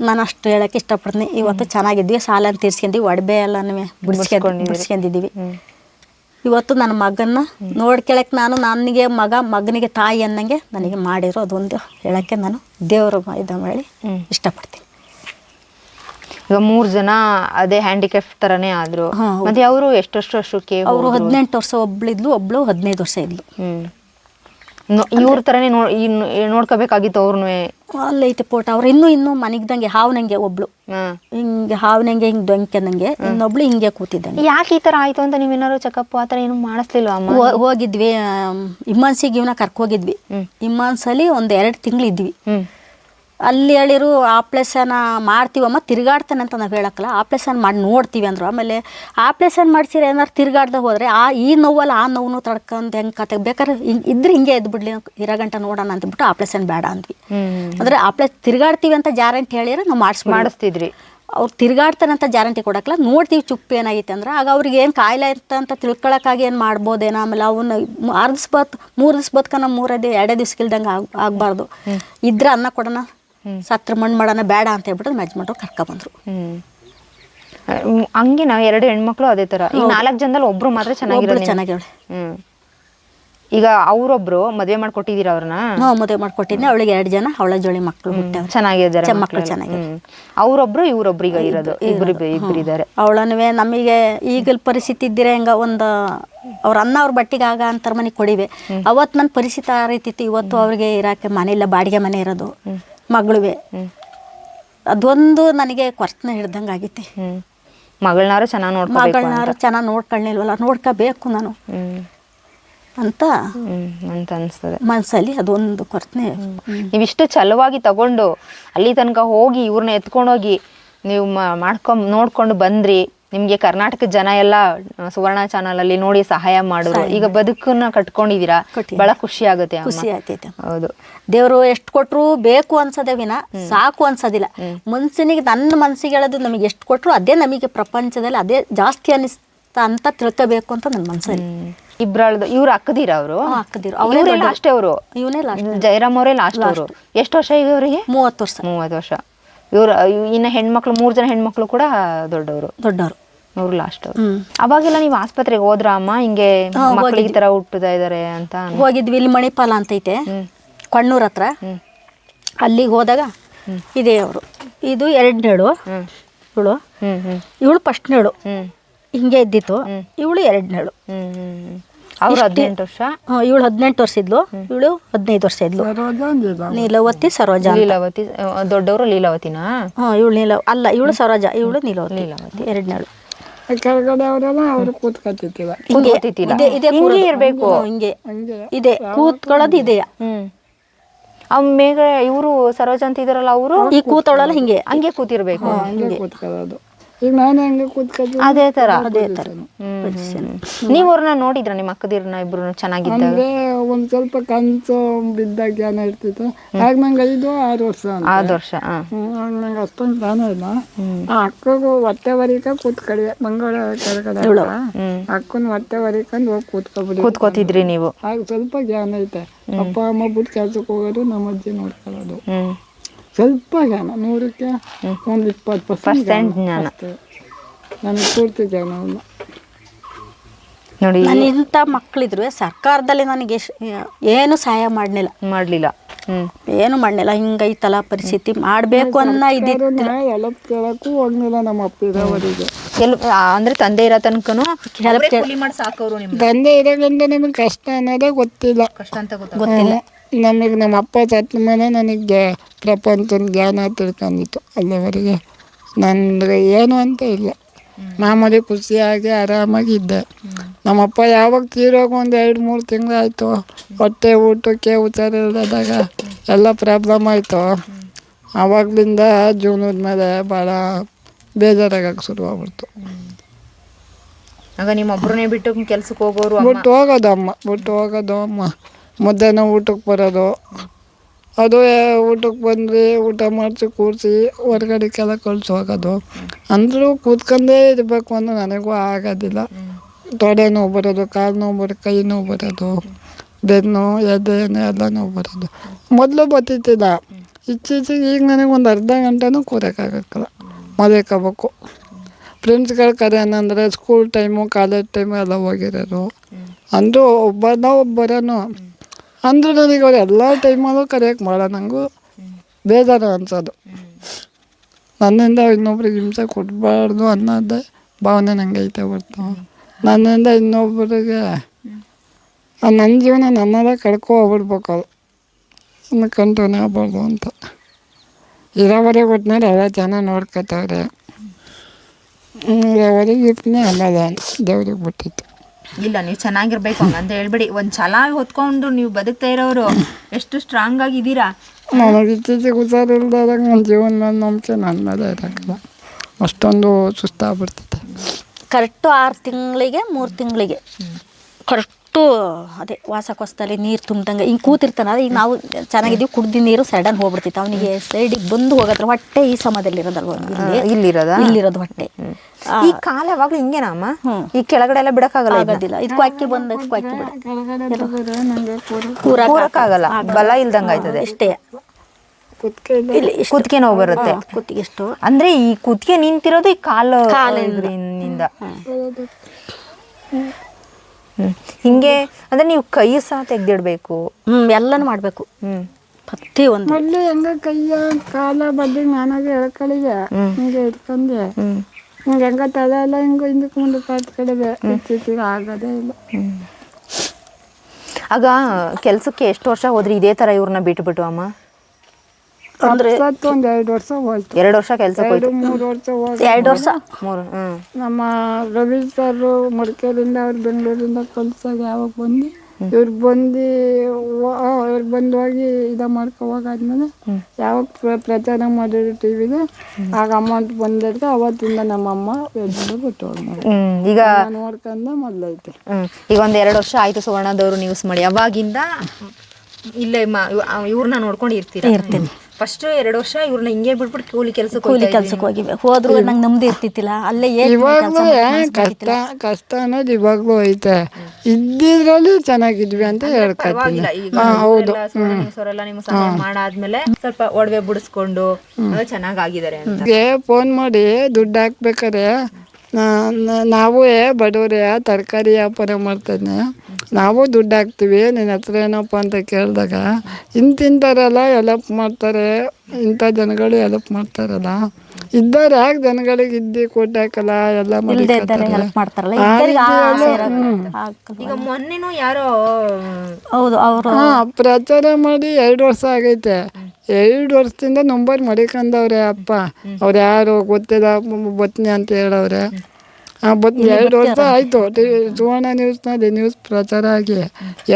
ನಾನು ಅಷ್ಟು ಹೇಳಕ್ಕೆ ಇಷ್ಟಪಡ್ತೀನಿ. ಇವತ್ತು ಚೆನ್ನಾಗಿದ್ವಿ ಸಾಲನ್ ತೀರ್ಸ್ಕೊಂಡ್ವಿ ಒಡಬೆ ಎಲ್ಲನೂ ಬಿಡಿಸ್ಕೊಂಡು ಬಿಡಿಸ್ಕೊಂಡಿದ್ದೀವಿ ಇವತ್ತು ನನ್ನ ಮಗನ್ನ ನೋಡ್ಕೊಳಕ್ಕೆ ನಾನು ನನಗೆ ಮಗ ಮಗನಿಗೆ ತಾಯಿ ಅನ್ನಂಗೆ ನನಗೆ ಮಾಡಿರೋ ಅದೊಂದು ಹೇಳಕ್ಕೆ ನಾನು ದೇವರು ಇದು ಮಾಡಿ ಇಷ್ಟಪಡ್ತೀನಿ. ಈಗ ಮೂರ್ ಜನ ಅದೇ ಹ್ಯಾಂಡಿಕ್ಯಾಪ್ ತರನೇ ಆದ್ರು. ಮತ್ತೆ ಅವರು ಎಷ್ಟು ವರ್ಷಕ್ಕೆ ಅವರು ಹದಿನೆಂಟು ವರ್ಷ ಒಬ್ಳಿದ್ಲು ಒಬ್ಳು ಹದಿನೈದು ವರ್ಷ ಇದ್ಲು. ಇವ್ರ ತರನೇ ನೋ ನೋಡ್ಕೋಬೇಕಾಗಿತ್ತು ಅವ್ರನ್ನೂ ಅಲ್ಲೈತೆ ಪೋಟ. ಅವ್ರು ಇನ್ನೂ ಇನ್ನೂ ಮನಿಗ್ದಂಗೆ ಹಾವ್ನಂಗೆ ಒಬ್ಳು. ಹಿಂಗೆ ಹಾವ್ನಂಗೆ ಹಿಂಗೆ ದೊಂಕೆನಂಗೆ ಇನ್ನೊಬ್ಳು ಹಿಂಗೆ ಕೂತಿದ್ದಂಗೆ. ಯಾಕೆ ಈ ತರ ಆಯ್ತು ಅಂತ ನೀವೇನಾದ್ರು ಚೆಕಪ್ ಆ ಥರ ಏನು ಮಾಡಿಸ್ಲಿಲ್ವಾ ಅಮ್ಮ? ಹೋಗಿದ್ವಿ ಇಮ್ಮನ್ಸಿಗೆ ಇವನ ಕರ್ಕೋಗಿದ್ವಿ ಇಮ್ಮನ್ಸಲ್ಲಿ ಒಂದು ಎರಡು ತಿಂಗಳು ಇದ್ವಿ ಹ್ಮ್. ಅಲ್ಲಿ ಹೇಳಿರು ಆಪ್ರೇಷನ್ ಮಾಡ್ತೀವಮ್ಮ ತಿರುಗಾಡ್ತಾನೆ ಅಂತ ನಾವು ಹೇಳಕ್ಕಲ್ಲ. ಆಪ್ರೇಷನ್ ಮಾಡಿ ನೋಡ್ತೀವಿ ಅಂದರು. ಆಮೇಲೆ ಆಪ್ರೇಷನ್ ಮಾಡ್ಸಿರ ಏನಾರು ತಿರ್ಗಾಡ್ದೆ ಹೋದರೆ ಆ ಈ ನೋವಲ್ಲ ಆ ನೋವು ತಡ್ಕೊಂಡು ಹೆಂಗೆ ಕತೆ ಬೇಕಾದ್ರೆ ಹಿಂಗೆ ಇದ್ರೆ ಹಿಂಗೆ ಎದ್ದು ಬಿಡ್ಲಿ ಗಂಟ ನೋಡೋಣ ಅಂತಬಿಟ್ಟು ಆಪ್ರೇಷನ್ ಬೇಡ ಅಂದ್ವಿ. ಅಂದರೆ ಆಪ್ರೇಷನ್ ತಿರ್ಗಾಡ್ತೀವಿ ಅಂತ ಜಾರಂಟಿ ಹೇಳಿದ್ರೆ ನಾವು ಮಾಡಿಸ್ ಮಾಡಿಸ್ತಿದ್ರಿ. ಅವ್ರು ತಿರ್ಗಾಡ್ತಾನೆ ಅಂತ ಜಾರಂಟಿ ಕೊಡೋಕ್ಕಲ್ಲ. ನೋಡ್ತೀವಿ ಚುಪ್ಪು ಏನಾಗೈತೆ ಅಂದ್ರೆ ಆಗ ಅವ್ರಿಗೆ ಏನು ಕಾಯಿಲೆ ಇತ್ತ ಅಂತ ತಿಳ್ಕೊಳಕ್ಕಾಗಿ ಏನು ಮಾಡ್ಬೋದೇನೋ ಆಮೇಲೆ ಅವನ್ನ ಆರು ದಿವ್ಸ ಬತ್ ಮೂರು ದಿವ್ಸ ಬದುಕನ ಮೂರದೇ ಎರಡೇ ದಿವ್ಸಕ್ಕಿಲ್ದಂಗೆ ಆಗ ಆಗಬಾರ್ದು. ಇದ್ರೆ ಅನ್ನ ಕೊಡೋಣ ಸತ್ರ ಮಣ್ಣು ಮಾಡೋಣ ಬೇಡ ಅಂತ ಹೇಳ್ಬಿಟ್ಟು ಮೆಜ್ಮೆಂಟ್ರು ಕರ್ಕೊಬಂದ್ರು. ಬಂದ್ರು ಹ್ಮ್, ಹಂಗೆ ನಾವು ಎರಡು ಹೆಣ್ಮಕ್ಳು ಅದೇ ತರ. ಈಗ ನಾಲ್ಕು ಜನದಲ್ಲಿ ಒಬ್ರು ಮಾತ್ರ ಚೆನ್ನಾಗಿರೋದು ಹ್ಮ್. ಈಗ ಅವ್ರೊಬ್ರು ಮದ್ವೆ ಮಾಡ್ಕೊಟ್ಟಿದೀರ ಅವ್ರನ್ನ? ನಾವು ಮದುವೆ ಮಾಡ್ಕೊಟ್ಟಿದ್ದೆ ಅವಳಿಗೆ ಎರಡು ಜನ ಅವಳ ಜೋಳಿ ಮಕ್ಕಳು ಹುಟ್ಟವ್ರು. ಚೆನ್ನಾಗಿದ್ದಾರೆ ಚೆನ್ನ ಮಕ್ಳೆಲ್ಲ. ಮಕ್ಳು ಚೆನ್ನಾಗಿದ್ದಾರೆ. ಹ್ಮ್. ಅವ್ರೊಬ್ರು ಇವ್ರೊಬ್ರು ಈಗ ಇರೋದು. ಇಬ್ರು ಇಬ್ರು ಇದ್ದಾರೆ. ಅವಳನ್ನುವೆ ನಮಗೆ ಈಗಲ್ ಪರಿಸ್ಥಿತಿ ಇದ್ದಿರ ಹೆಂಗ ಒಂದು ಅವ್ರ ಅನ್ನ ಅವ್ರ ಬಟ್ಟಿಗೆ ಆಗ ಅಂತರ ಮನೆ ಕೊಡಿವೆ. ಅವತ್ತು ನನ್ನ ಪರಿಸ್ಥಿತಿ ಆ ರೀತಿ ಇತ್ತು. ಇವತ್ತು ಅವ್ರಿಗೆ ಇರಾಕೆ ಮನೆ ಇಲ್ಲ ಬಾಡಿಗೆ ಮನೆ ಇರೋದು. ಮಗಳುವೆ. ಅದೊಂದು ನನಗೆ ಕೊರ್ತನ ಹಿಡ್ದಂಗೆ ಆಗೈತಿ. ಮಗಳನ್ನಾರು ಚೆನ್ನಾಗಿ ನೋಡ್ಕೋಬೇಕು ಮಗಳನ್ನಾರು ಚೆನ್ನಾಗಿ ನೋಡ್ಕೊಳ್ಳಿಲ್ವಲ್ಲ ನೋಡ್ಕೋಬೇಕು ನಾನು. ಅಂತ ಅಂತ ಅನಿಸ್ತದೆ. ಮನಸ್ಸಲ್ಲಿ ಅದೊಂದು ಕೊರ್ತನೆ. ನೀವಿಷ್ಟು ಚಲವಾಗಿ ತಗೊಂಡು ಅಲ್ಲಿ ತನಕ ಹೋಗಿ ಇವ್ರನ್ನ ಎತ್ಕೊಂಡೋಗಿ ನೀವು ಮಾಡ್ಕೊಂಡು ನೋಡ್ಕೊಂಡು ಬಂದ್ರಿ. ನಿಮ್ಗೆ ಕರ್ನಾಟಕ ಜನ ಎಲ್ಲ ಸುವರ್ಣ ಚಾನಲ್ ಅಲ್ಲಿ ನೋಡಿ ಸಹಾಯ ಮಾಡೋರು. ಈಗ ಬದುಕನ್ನ ಕಟ್ಕೊಂಡಿದೀರಾ ಕಟ್ಟಿದ್ದೀನಿ. ಬಹಳ ಖುಷಿ ಆಗುತ್ತೆ. ಖುಷಿ ಆಗ್ತೈತೆ ಹೌದು. ದೇವರು ಎಷ್ಟು ಕೊಟ್ರು ಬೇಕು ಅನ್ಸೋದೇ ವಿನ ಸಾಕು ಅನ್ಸೋದಿಲ್ಲ. ಮನ್ಸಿನಿಗೆ ನನ್ನ ಮನ್ಸಿಗೆ ಹೇಳೋದು ನಮಗೆ ಎಷ್ಟು ಕೊಟ್ರು ಅದೇ ನಮಗೆ ಪ್ರಪಂಚದಲ್ಲಿ ಅದೇ ಜಾಸ್ತಿ ಅನಿಸ್ತಾ ಅಂತ ತಿಳ್ಕೋಬೇಕು ಅಂತ ನನ್ನ ಮನಸ್ಸಲ್ಲಿ ಇಬ್ರಾಳ್ದು ಇವ್ರು ಅಕ್ಕದಿರ ಅವರು? ಹಾಕಿದಿರು ಅವರೇ ಲಾಸ್ಟ್ ಅವರು. ಇವನೇ ಲಾಸ್ಟ್ ಜಯರಾಮ್ ಅವರೇ ಲಾಸ್ಟ್ ಅವರು. ಎಷ್ಟು ವರ್ಷ ಈಗ ಅವರಿಗೆ? ಮೂವತ್ತು ವರ್ಷ. ಮೂವತ್ತು ವರ್ಷ. ಇವ್ರು ಇನ್ನ ಹೆಣ್ಮಕ್ಳು ಮೂರ್ ಜನ ಹೆಣ್ಮಕ್ಳು ಕೂಡ ದೊಡ್ಡವರು. ದೊಡ್ಡವರು. ಇವ್ರು ಲಾಸ್ಟ್ ಅವರು. ಅವಾಗೆಲ್ಲ ನೀವು ಆಸ್ಪತ್ರೆಗೆ ಹೋದ್ರ ಅಮ್ಮ? ಹಿಂಗೆ ಮಕ್ಕಳಿಗೆ ಈ ತರ ಹುಟ್ಟುತ್ತಾ ಇದಾರೆ ಅಂತ ಹೋಗಿದ್ವಿ. ಇಲ್ಲಿ ಮಣಿಪಾಲ ಅಂತ ಐತೆ. ಕಣ್ಣೂರ್ ಹತ್ರ. ಅಲ್ಲಿಗೆ ಹೋದಾಗ ಇದೆ ಅವರು. ಇದು ಎರಡನೇಳು ಇವಳು. ಇವಳು ಫಸ್ಟ್ನೇಳು ಹಿಂಗೆ ಇದ್ದಿತ್ತು. ಇವಳು ಎರಡನೇಳು ಅವ್ರು ಹದಿನೆಂಟು ವರ್ಷ? ಇವಳು ಹದಿನೆಂಟು ವರ್ಷ ಇದ್ಲು. ಇವಳು ಹದಿನೈದು ವರ್ಷ ಇದ್ಲು. ನೀಲವತಿ ಸರೋಜ ಲೀಲಾವತಿ ದೊಡ್ಡವರು ಲೀಲಾವತಿನಾ? ಹ್ಞೂ ಇವಳು ನೀಲ ಅಲ್ಲ ಇವಳು ಸರೋಜ ಇವಳು ನೀಲವತಿ. ಲೀಲಾವತಿ. ಎರಡನೇಳು. ಇರ್ಬೇಕು. ಹಿಂಗೆ. ಇದೆ ಕೂತ್ಕೊಳ್ಳೋದು ಇದೆಯಾ? ಹ್ಮ್. ಅವ್ ಮೇಘ ಇವರು ಸರೋಜ ಅಂತ ಇದಾರಲ್ಲ ಅವರು? ಈ ಕೂತೋಳಲ್ಲ ಹಿಂಗೆ. ಹಂಗೆ ಕೂತಿರ್ಬೇಕು. ಹಿಂಗೆ. ಕೂತ್ಕೊಳ್ಳೋದು. ಈಗ ನಾನು ಹಂಗೆ ಕೂತ್ಕೊತೀನಿ ಅದೇ ತರ ಅದೇ ತರ. ನೀವು ಅವ್ರನ್ನ ನೋಡಿದ್ರ ನಿಮ್ಮ ಅಕ್ಕದಿರ್ನ ಇಬ್ರು ಚೆನ್ನಾಗಿದ್ದಾಗ? ಅಂದ್ರೆ ಒಂದ್ ಸ್ವಲ್ಪ ಕನ್ಸು ಬಿದ್ದಾಗ ಜ್ಞಾನ ಇರ್ತಿತ್ತು. ಆಗ ನಂಗೆ ಐದು ಆರು ವರ್ಷ ಅಂತ. ಆದ್ ವರ್ಷ ಹ್ಮ್, ಆಗ ನಂಗೆ ಅಷ್ಟೊಂದು ಜ್ಞಾನ ಇಲ್ಲ. ಆ ಅಕ್ಕಗೂ ಹೊಟ್ಟೆ ವರಿಕ ಕೂತ್ಕೊಳ್ಳಿ ಮಂಗಳ ಕೆಳಗಡೆ ಅಕ್ಕನ ಹೊಟ್ಟೆ ವರಿಕೊಂಡು ಹೋಗಿ ಕೂತ್ಕೊಬಿಡಿ. ಕೂತ್ಕೋತಿದ್ರಿ ನೀವು? ಆಗ ಸ್ವಲ್ಪ ಜ್ಞಾನ ಐತೆ. ಅಪ್ಪ ಅಮ್ಮ ಬಿಟ್ಟು ಕೆಲ್ಸಕ್ಕೆ ಹೋಗೋದು ನಮ್ಮ ಅಜ್ಜಿ ನೋಡ್ಕೊಳ್ಳೋದು. ಹ್ಮ್. ಸ್ವಲ್ಪ ಜನ ನೂರಕ್ಕೆ ಒಂದು ಇಪ್ಪತ್ತು ಪರ್ಸೆಂಟ್ ಜನ ಜ್ಞಾನ. ನನಗೆ ಪೂರ್ತಿ ಜ್ಞಾನ ಇಲ್ಲ ನೋಡಿ. ನಾನು ಇಂಥ ಮಕ್ಕಳಿದ್ರು ಸರ್ಕಾರದಲ್ಲಿ ನನಗೆ ಏನು ಸಹಾಯ ಮಾಡಲಿಲ್ಲ. ಮಾಡಲಿಲ್ಲ. ಏನು ಮಾಡಲಿಲ್ಲ. ಹಿಂಗೈತಲ್ಲ ಪರಿಸ್ಥಿತಿ. ಮಾಡಬೇಕು ಅನ್ನೋ ಇದ್ದಿತ್ತು ಹೆಲ್ಪ್ ಎಲ್ಲ ಕೇಳಕ್ಕೂ ಹೋಗ್ಲಿಲ್ಲ ನಮ್ಮ ಅಪ್ಪ ಅಂದರೆ ಆ, ಅಂದ್ರೆ ತಂದೆ ಇರೋ ತನಕನು ನಿಮ್ಗೆ. ತಂದೆ ಇರೋದ್ರಿಂದ ನಿಮಗೆ ಕಷ್ಟ ಅನ್ನೋದೇ ಗೊತ್ತಿಲ್ಲ. ಕಷ್ಟ ಅಂತ ಗೊತ್ತಿಲ್ಲ. ನಮಗೆ ನಮ್ಮ ಅಪ್ಪ ಸತ್ತ ಮೇಲೆ ನನಗೆ ಪ್ರಪಂಚದ ಜ್ಞಾನ ತಿಳ್ಕೊಂಡಿತ್ತು. ಅಲ್ಲಿವರೆಗೆ ನನಗೆ ಏನು ಅಂತ ಇಲ್ಲ. ಮಾಮೂಲಿ ಖುಷಿಯಾಗಿ ಆರಾಮಾಗಿದ್ದೆ ನಮ್ಮಪ್ಪ ಯಾವಾಗ ತೀರೋಗ ಒಂದು ಎರಡು ಮೂರು ತಿಂಗಳಾಯಿತು. ಹೊಟ್ಟೆ ಊಟಕ್ಕೆ ಹುಷಾರಿಲ್ಲದಾಗ ಎಲ್ಲ ಪ್ರಾಬ್ಲಮ್ ಆಯಿತು. ಆವಾಗಲಿಂದ ಜೀವನದ ಮೇಲೆ ಭಾಳ ಬೇಜಾರಾಗಕ್ಕೆ ಶುರುವಾಗ್ಬಿಡ್ತು. ಆಗ ನಿಮ್ಮ ಒಬ್ರನ್ನೇ ಬಿಟ್ಟು ಕೆಲ್ಸಕ್ಕೆ ಹೋಗೋರು ಬಿಟ್ಟು ಹೋಗೋದು ಅಮ್ಮ ಬಿಟ್ಟು ಹೋಗೋದು ಅಮ್ಮ. ಮಧ್ಯಾಹ್ನ ಊಟಕ್ಕೆ ಬರೋದು. ಅದು ಊಟಕ್ಕೆ ಬಂದ್ವಿ ಊಟ ಮಾಡಿಸಿ ಕೂರಿಸಿ ಹೊರ್ಗಡೆಗೆಲ್ಲ ಕಳ್ಸಿ ಹೋಗೋದು. ಅಂದರೂ ಕೂತ್ಕೊಂಡೇ ಇರಬೇಕು ಅಂದ್ರೆ ನನಗೂ ಆಗೋದಿಲ್ಲ. ತೊಡೆ ನೋವು ಬರೋದು, ಕಾಲು ನೋವು ಬರೋದು, ಕೈ ನೋವು ಬರೋದು, ಬೆನ್ನು, ಎದೆ ಎಲ್ಲ ನೋವು ಬರೋದು. ಮೊದಲು ಬತ್ತಿತ್ತಿಲ್ಲ ಇತ್ತೀಚೆಗೆ ಈಗ ನನಗೆ ಒಂದು ಅರ್ಧ ಗಂಟೆನೂ ಕೂರೋಕ್ಕಾಗಕ್ಕಲ್ಲ ಮಲ್ಕೋಬೇಕು ಫ್ರೆಂಡ್ಸ್ಗಳು ಕರೆ ಅಂದರೆ ಸ್ಕೂಲ್ ಟೈಮು ಕಾಲೇಜ್ ಟೈಮು ಎಲ್ಲ ಹೋಗಿರೋದು ಅಂದರೂ ಒಬ್ಬನ ಒಬ್ಬರನು ಅಂದರೂ ನನಗೆ ಅವ್ರು ಎಲ್ಲ ಟೈಮಲ್ಲೂ ಮಾಡೋ ನನಗೂ ಬೇಜಾರ ಅನ್ಸೋದು. ನನ್ನಿಂದ ಇನ್ನೊಬ್ರಿಗೆ ಹಿಂಸೆ ಕೊಡಬಾರ್ದು ಅನ್ನೋದೇ ಭಾವನೆ ನನಗೆ ಐತೆ ಹೊರ್ತು. ನನ್ನಿಂದ ಇನ್ನೊಬ್ಬರಿಗೆ ನನ್ನ ಜೀವನ ನನ್ನದೇ ಕಳ್ಕೊ ಹೋಗ್ಬಿಡ್ಬೇಕು ಅದು ಇನ್ನು ಕಂಟಿನ್ಯೂ ಆಗ್ಬಾರ್ದು ಅಂತ. ಇರೋವರೆಗೆ ಒಟ್ಟಿನಲ್ಲಿ ಎಲ್ಲ ಜನ ನೋಡ್ಕೊತವ್ರೆ. ಇರೋವರೆಗೆ ಇಟ್ಟನೇ ಅಲ್ಲದ ದೇವ್ರಿಗೆ ಬಿಟ್ಟಿತ್ತು ಇಲ್ಲ ನೀವು ಚೆನ್ನಾಗಿರ್ಬೇಕು ಹಂಗಂತ ಹೇಳ್ಬಿಡಿ. ಒಂದು ಛಲ ಹೊತ್ಕೊಂಡು ನೀವು ಬದುಕ್ತಾ ಇರೋರು ಎಷ್ಟು ಸ್ಟ್ರಾಂಗ್ ಆಗಿದ್ದೀರಾ? ನನಗೆ ಇತ್ತೀಚೆಗೆ ಹುಷಾರಿಲ್ದಾಗ ನನ್ನ ಜೀವನ ನಂಬಿಕೆ ನನ್ನ ಮೇಲೆ ಇರೋಕ್ಕಲ್ಲ ಅಷ್ಟೊಂದು ಸುಸ್ತಾಗ್ಬಿಡ್ತೈತೆ. ಕರೆಕ್ಟು ಆರು ತಿಂಗಳಿಗೆ ಮೂರು ತಿಂಗಳಿಗೆ. ಕರೆಕ್ಟು ಅದೇ ವಾಸಕೋಸದಲ್ಲಿ ನೀರು ತುಂಬ್ದಂಗೆ ಹಿಂಗೆ ಕೂತಿರ್ತಾನ. ಈಗ ನಾವು ಚೆನ್ನಾಗಿದ್ದೀವಿ ಕುಡ್ದಿ ನೀರು ಸಡನ್ ಹೋಗ್ಬಿಡ್ತಿತ್ತು. ಅವನಿಗೆ ಸೈಡಿಗೆ ಬಂದು ಹೋಗತ್ರ ಹೊಟ್ಟೆ ಈ ಸಮಯದಲ್ಲಿ ಇರೋದಲ್ವಾ ಇಲ್ಲಿ ಇಲ್ಲಿರೋದಾ? ಇಲ್ಲಿರೋದು ಹೊಟ್ಟೆ. ಈ ಕಾಲ ಯಾವಾಗ್ಲೂ ಹಿಂಗೆ ನಮ್ಮ ಈ ಕೆಳಗಡೆ ಎಲ್ಲ ಬಿಡಕ್ಕಾಗಲ್ಲ? ಆಗೋದಿಲ್ಲ. ಇದಕ್ಕೂ ಅಕ್ಕಿ ಬಂದ ಇದಕ್ಕೂ ಅಕ್ಕಿ ಬಿಡ ಕೂರಕ್ಕಾಗಲ್ಲ. ಬಲ ಇಲ್ದಂಗ ಆಯ್ತದೆ. ಇಷ್ಟೇ. ಕುತ್ತಿಗೆ ನೋವು ಬರುತ್ತೆ ಕುತ್ತಿಗೆ ಎಷ್ಟು. ಅಂದ್ರೆ ಈ ಕುತ್ತಿಗೆ ನಿಂತಿರೋದು ಈ ಕಾಲು ಕಾಲಿಂದ. ಹಿಂಗೆ ಅಂದ್ರೆ ನೀವು ಕೈ ಸಹ ತೆಗ್ದಿಡ್ಬೇಕು. ಹ್ಞೂ ಎಲ್ಲನೂ ಮಾಡಬೇಕು. ಹ್ಮ್. ಪ್ರತಿ ಒಂದು. ಮೊದ್ಲು ಹೆಂಗ ಕೈಯ ಕಾಲ ಬದ್ದು ನಾನಾಗೆ ಎಳ್ಕಳಿಗೆ ಹಿಂಗೆ ಇಟ್ಕೊಂಡೆ ಹ್ಮ್. ಹಿಂಗೆ ಹೆಂಗ ತಲೆ ಎಲ್ಲ ಹಿಂಗ ಹಿಂದಕ್ಕೆ ಮುಂದಕ್ಕೆ ಕಡೆ ಇತ್ತೀಚೆಗೆ ಆಗೋದೇ ಇಲ್ಲ. ಆಗ ಕೆಲ್ಸಕ್ಕೆ ಎಷ್ಟು ವರ್ಷ ಹೋದ್ರಿ? ಇದೇ ತರ ಇವ್ರನ್ನ ಬಿಟ್ಬಿಟ್ಟು ಅಮ್ಮ? ಅಂದ್ರೆ ಒಂದ್ ಎರಡು ವರ್ಷ ಹೋಯ್ತು. ಎರಡು ವರ್ಷ ಕೆಲಸ ಎರಡು ಮೂರು ವರ್ಷ ಹೋಗಿ ಎರಡು ವರ್ಷ? ಮೂರು ಹ್ಮ್. ನಮ್ಮ ರವಿ ಸರ್ ಮಡಿಕೇರಿಯಿಂದ ಅವ್ರು ಬೆಂಗಳೂರಿಂದ ಕಲ್ಸಾಗ ಯಾವಾಗ ಬಂದು ಇವ್ರು ಬಂದು ಇವ್ರು ಬಂದು ಹೋಗಿ ಇದ ಮಾಡ್ಕೊ ಹೋಗಾದ್ಮೇಲೆ ಯಾವಾಗ ಪ್ರ- ಪ್ರಚಾರ ಮಾಡಿದ್ರು ಟಿ ವಿಗೆ ಆಗ ಅಮೌಂಟ್ ಬಂದಿರ್ತ ಅವತ್ತಿಂದ ನಮ್ಮಮ್ಮ ಅಮ್ಮ ಬಿಟ್ಟು ಹೋಗಿ ಮಾಡಿ. ಹ್ಮ್. ಈಗ ನೋಡ್ಕೊಂಡ ಮೊದ್ಲೈತೆ. ಮೊದಲೈತೆ ಹ್ಮ್. ಈಗ ಒಂದ್ ಎರಡು ವರ್ಷ ಆಯ್ತು ಸುವರ್ಣದವರು ನ್ಯೂಸ್ ಮಾಡಿ. ಅವಾಗಿಂದ ಇಲ್ಲೇ ಇವ್ರನ್ನ ನೋಡ್ಕೊಂಡು ಇರ್ತೀರಾ ಇರ್ತೀನಿ. ಫಸ್ಟ್ ಎರಡು ವರ್ಷ ಇವ್ರನ್ನ ಹಿಂಗೆ ಬಿಟ್ಬಿಟ್ಟು ಕೂಲಿ ಕೆಲಸಕ್ಕೆ ಕೂಲಿ ಕೆಲಸಕ್ಕೆ ಹೋಗಿವೆ ಹೋದ್ರು ನಂಗೆ ನೆಮ್ಮದಿ ಇರ್ತಿತ್ತಿಲ್ಲ. ಅಲ್ಲೇ ಏನ್ ಇವಾಗ್ಲೂ ಕಷ್ಟ ಕಷ್ಟ ಅನ್ನೋದು ಇವಾಗಲೂ ಐತೆ. ಇದ್ದಿದ್ರಲ್ಲಿ ಚೆನ್ನಾಗಿದ್ವಿ ಅಂತ ಹೇಳ್ಕೊತೀನಿ. ಹೌದು. ಅವರೆಲ್ಲ ನಿಮ್ಮ ಸಹಾಯ ಮಾಡಾದ್ಮೇಲೆ ಸ್ವಲ್ಪ ಒಡವೆ ಬಿಡಿಸ್ಕೊಂಡು ಗೆ ಫೋನ್ ಮಾಡಿ ದುಡ್ಡು ಹಾಕ್ಬೇಕಾರೆ ನಾವು ಬಡವ್ರೆ ತರಕಾರಿ ವ್ಯಾಪಾರ ಮಾಡ್ತೇನೆ ನಾವು ದುಡ್ಡು ಹಾಕ್ತೀವಿ ನಿನ್ನ ಹತ್ರ ಏನಪ್ಪ ಅಂತ ಕೇಳಿದಾಗ ಇಂತಿಂಥವರೆಲ್ಲ ಎಲಪ್ ಮಾಡ್ತಾರೆ ಇಂಥ ಜನಗಳು ಎಲಪ್ ಮಾಡ್ತಾರಲ್ಲ. ಇದ್ದಾರೆ ಯಾಕೆ ಜನಗಳಿಗೆ ಇದ್ದಿ ಕೊಟ್ಟು ಹಾಕಲ್ಲ ಎಲ್ಲ ಮಾಡ್ತಾರಲ್ಲ. ಈಗ ಮೊನ್ನೆನೂ ಯಾರೋ ಹೌದು ಅವರು ಪ್ರಚಾರ ಮಾಡಿ ಎರಡು ವರ್ಷ ಆಗೈತೆ. ಎರಡು ವರ್ಷದಿಂದ ನಂಬರ್ ಮಡಿಕೊಂಡವ್ರೆ ಅಪ್ಪ. ಅವ್ರು ಯಾರು ಗೊತ್ತಿಲ್ಲ ಬತ್ನಿ ಅಂತ ಹೇಳವ್ರೆ. ಎರಡು ವರ್ಷ ಆಯಿತು ಸುವರ್ಣ ನ್ಯೂಸ್ನಲ್ಲಿ ನ್ಯೂಸ್ ಪ್ರಚಾರ ಆಗಿ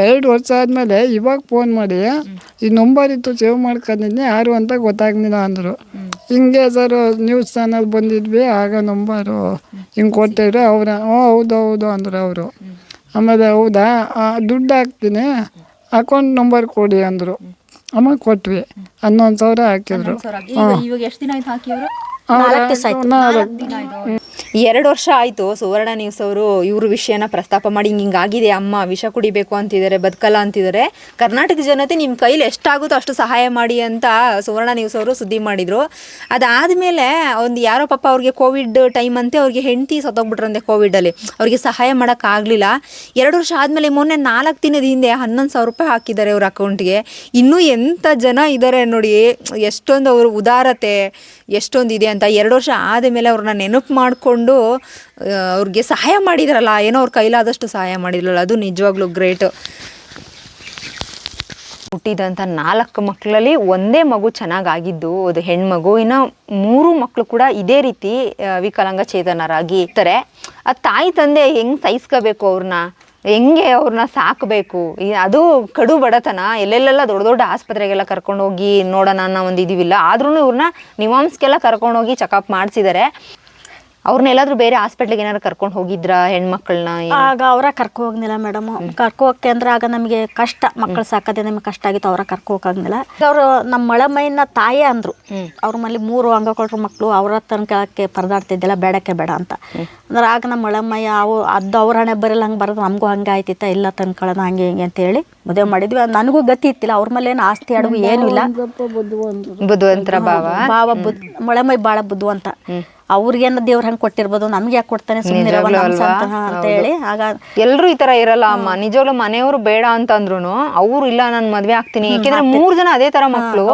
ಎರಡು ವರ್ಷ ಆದಮೇಲೆ ಇವಾಗ ಫೋನ್ ಮಾಡಿ ಈ ನಂಬರ್ ಇತ್ತು ಸೇವ್ ಮಾಡ್ಕೊಂಡಿದ್ದೆ ಯಾರು ಅಂತ ಗೊತ್ತಾಗಲಿಲ್ಲ ಅಂದರು ಹಿಂಗೆ ಸರ್ ನ್ಯೂಸ್ ಚಾನಲ್ ಬಂದಿದ್ವಿ ಆಗ ನಂಬರು ಹಿಂಗೆ ಕೊಟ್ಟಿದ್ರು ಅವ್ರ ಹ್ಞೂ ಹೌದು ಹೌದು ಅಂದರು ಅವರು ಆಮೇಲೆ ಹೌದಾ ದುಡ್ಡು ಹಾಕ್ತೀನಿ ಅಕೌಂಟ್ ನಂಬರ್ ಕೊಡಿ ಅಂದರು ಅಮ್ಮ ಕೊಟ್ವಿ ಹನ್ನೊಂದು ಸಾವಿರ ಹಾಕಿದ್ರು ನಾಲ್ಕು ದಿವಸ ಆಯ್ತು. ಎರಡು ವರ್ಷ ಆಯ್ತು ಸುವರ್ಣ ನ್ಯೂಸ್ ಅವರು ಇವ್ರ ವಿಷಯನ ಪ್ರಸ್ತಾಪ ಮಾಡಿ ಹಿಂಗೆ ಆಗಿದೆ ಅಮ್ಮ ವಿಷ ಕುಡಿಬೇಕು ಅಂತಿದ್ದಾರೆ ಬದುಕಲ್ಲ ಅಂತಿದ್ದಾರೆ. ಕರ್ನಾಟಕ ಜನತೆ ನಿಮ್ಮ ಕೈಲಿ ಎಷ್ಟಾಗುತ್ತೋ ಅಷ್ಟು ಸಹಾಯ ಮಾಡಿ ಅಂತ ಸುವರ್ಣ ನ್ಯೂಸ್ ಅವರು ಸುದ್ದಿ ಮಾಡಿದ್ರು. ಅದಾದ್ಮೇಲೆ ಒಂದು ಯಾರೋ ಪಾಪ ಅವ್ರಿಗೆ ಕೋವಿಡ್ ಟೈಮ್ ಅಂತೆ ಅವ್ರಿಗೆ ಹೆಂಡತಿ ಸತ್ತೋಗ್ಬಿಟ್ರಂತೆ ಕೋವಿಡಲ್ಲಿ ಅವ್ರಿಗೆ ಸಹಾಯ ಮಾಡೋಕ್ಕಾಗಲಿಲ್ಲ ಎರಡು ವರ್ಷ ಆದಮೇಲೆ ಮೊನ್ನೆ ನಾಲ್ಕು ದಿನದ ಹಿಂದೆ ಹನ್ನೊಂದು ಸಾವಿರ ರೂಪಾಯಿ ಹಾಕಿದ್ದಾರೆ ಅವ್ರ ಅಕೌಂಟ್ಗೆ ಇನ್ನೂ ಎಂಥ ಜನ ಇದ್ದಾರೆ ನೋಡಿ ಎಷ್ಟೊಂದು ಅವ್ರ ಉದಾರತೆ ಎಷ್ಟೊಂದು ಇದೆ ಅಂತ ಎರಡು ವರ್ಷ ಆದಮೇಲೆ ಅವ್ರನ್ನ ನೆನಪು ಮಾಡಿಕೊಂಡು ಅವ್ರಿಗೆ ಸಹಾಯ ಮಾಡಿದ್ರಲ್ಲ, ಏನೋ ಅವ್ರ ಕೈಲಾದಷ್ಟು ಸಹಾಯ ಮಾಡಿದ್ರಲ್ಲ, ಅದು ನಿಜವಾಗ್ಲೂ ಗ್ರೇಟ್. ಹುಟ್ಟಿದಂಥ ನಾಲ್ಕು ಮಕ್ಕಳಲ್ಲಿ ಒಂದೇ ಮಗು ಚೆನ್ನಾಗಾಗಿದ್ದು, ಅದು ಹೆಣ್ಮಗು, ಇನ್ನು ಮೂರು ಮಕ್ಕಳು ಕೂಡ ಇದೇ ರೀತಿ ವಿಕಲಾಂಗ ಚೇತನರಾಗಿ ಇರ್ತಾರೆ. ಆ ತಾಯಿ ತಂದೆ ಹೆಂಗೆ ಸಹಿಸ್ಕೋಬೇಕು ಅವ್ರನ್ನ? ಹೆಂಗೆ ಅವ್ರನ್ನ ಸಾಕಬೇಕು? ಅದು ಕಡು ಬಡತನ. ಎಲ್ಲೆಲ್ಲೆಲ್ಲ ದೊಡ್ಡ ದೊಡ್ಡ ಆಸ್ಪತ್ರೆಗೆಲ್ಲ ಕರ್ಕೊಂಡೋಗಿ ನೋಡೋಣ ಅನ್ನೋ ಒಂದು ಇದಿವಿಲ್ಲ ಆದ್ರೂ ಇವ್ರನ್ನ ನಿವಾಂಸ್ಗೆಲ್ಲ ಕರ್ಕೊಂಡೋಗಿ ಚೆಕಪ್ ಮಾಡಿಸಿದ್ದಾರೆ ಅವ್ರನ್ನ ಎಲ್ಲಾದ್ರೂ ಬೇರೆ ಹಾಸ್ಪಿಟ್ಲಿಗೆ ಏನಾದ್ರು ಕರ್ಕೊಂಡು ಹೋಗಿದ್ರಾ ಹೆಣ್ಮಕ್ಳನ್ನ ಆಗ ಅವರ ಕರ್ಕೊ ಹೋಗ್ನಿಲ್ಲ ಮೇಡಮ್ ಕರ್ಕೊ ಹೋಗಕ್ಕೆ ಅಂದ್ರೆ ಆಗ ನಮಗೆ ಕಷ್ಟ ಮಕ್ಕಳು ಸಾಕೋದೇ ನಮಗೆ ಕಷ್ಟ ಆಗಿತ್ತು ಅವರ ಕರ್ಕೊ ಹೋಗಂಗಿಲ್ಲ ಅವರು ನಮ್ಮ ಮಳಮೈನ ತಾಯೇ ಅಂದ್ರು. ಅವ್ರ ಮನೇಲಿ ಮೂರು ಅಂಗಕೊಟ್ರು ಮಕ್ಕಳು ಅವರ ಕೇಳಕ್ಕೆ ಪರದಾಡ್ತಿದ್ದಿಲ್ಲ ಬೇಡಕ್ಕೆ ಬೇಡ ಅಂತ. ಅಂದ್ರೆ ಆಗ ನಮ್ಮ ಮಳಮಯ್ಯ ಅವು ಅದು ಅವ್ರ ಹಣೆ ಬರಲ್ಲ ಹಂಗೆ ಬರೋದು ನಮಗೂ ಹಂಗೆ ಆಯ್ತಿತ್ತ ಇಲ್ಲ ತನ್ಕೊಳ್ಳೋಣ ಹಂಗೆ ಹಿಂಗೆ ಅಂತ ಹೇಳಿ ಮದುವೆ ಮಾಡಿದ್ವಿ. ನನಗೂ ಗತಿ ಇತ್ತಿಲ್ಲ ಅವ್ರ ಮೇಲೆ ಏನು ಆಸ್ತಿ ಅಡುಗೆ ಏನೂ ಇಲ್ಲ. ಬುದ್ಧಿವಂತರ. ಭಾವ? ಭಾವ ಬುದ್ ಮಳಮೈ ಭಾಳ ಬುದ್ಧಿವಂತ. ಅವ್ರಿಗೇನ ದೇವ್ರ ಹಂಗೆ ಕೊಟ್ಟಿರ್ಬೋದು ನಮ್ಗೆ ಯಾಕೆ ಕೊಡ್ತಾನೆ? ಸುಮ್ಮನೆ ಅಂತ ಹೇಳಿ ಆಗ ಎಲ್ರು ಈ ತರ ಇರಲ್ಲ ಅಮ್ಮ. ನಿಜವಾಗ್ಲೂ ಮನೆಯವರು ಬೇಡ ಅಂತಂದ್ರು ಅವ್ರು ಇಲ್ಲ ನಾನು ಮದ್ವೆ ಆಗ್ತೀನಿ. ಯಾಕೆಂದ್ರೆ ಮೂರ್ ಜನ ಅದೇ ತರ ಮಕ್ಳು.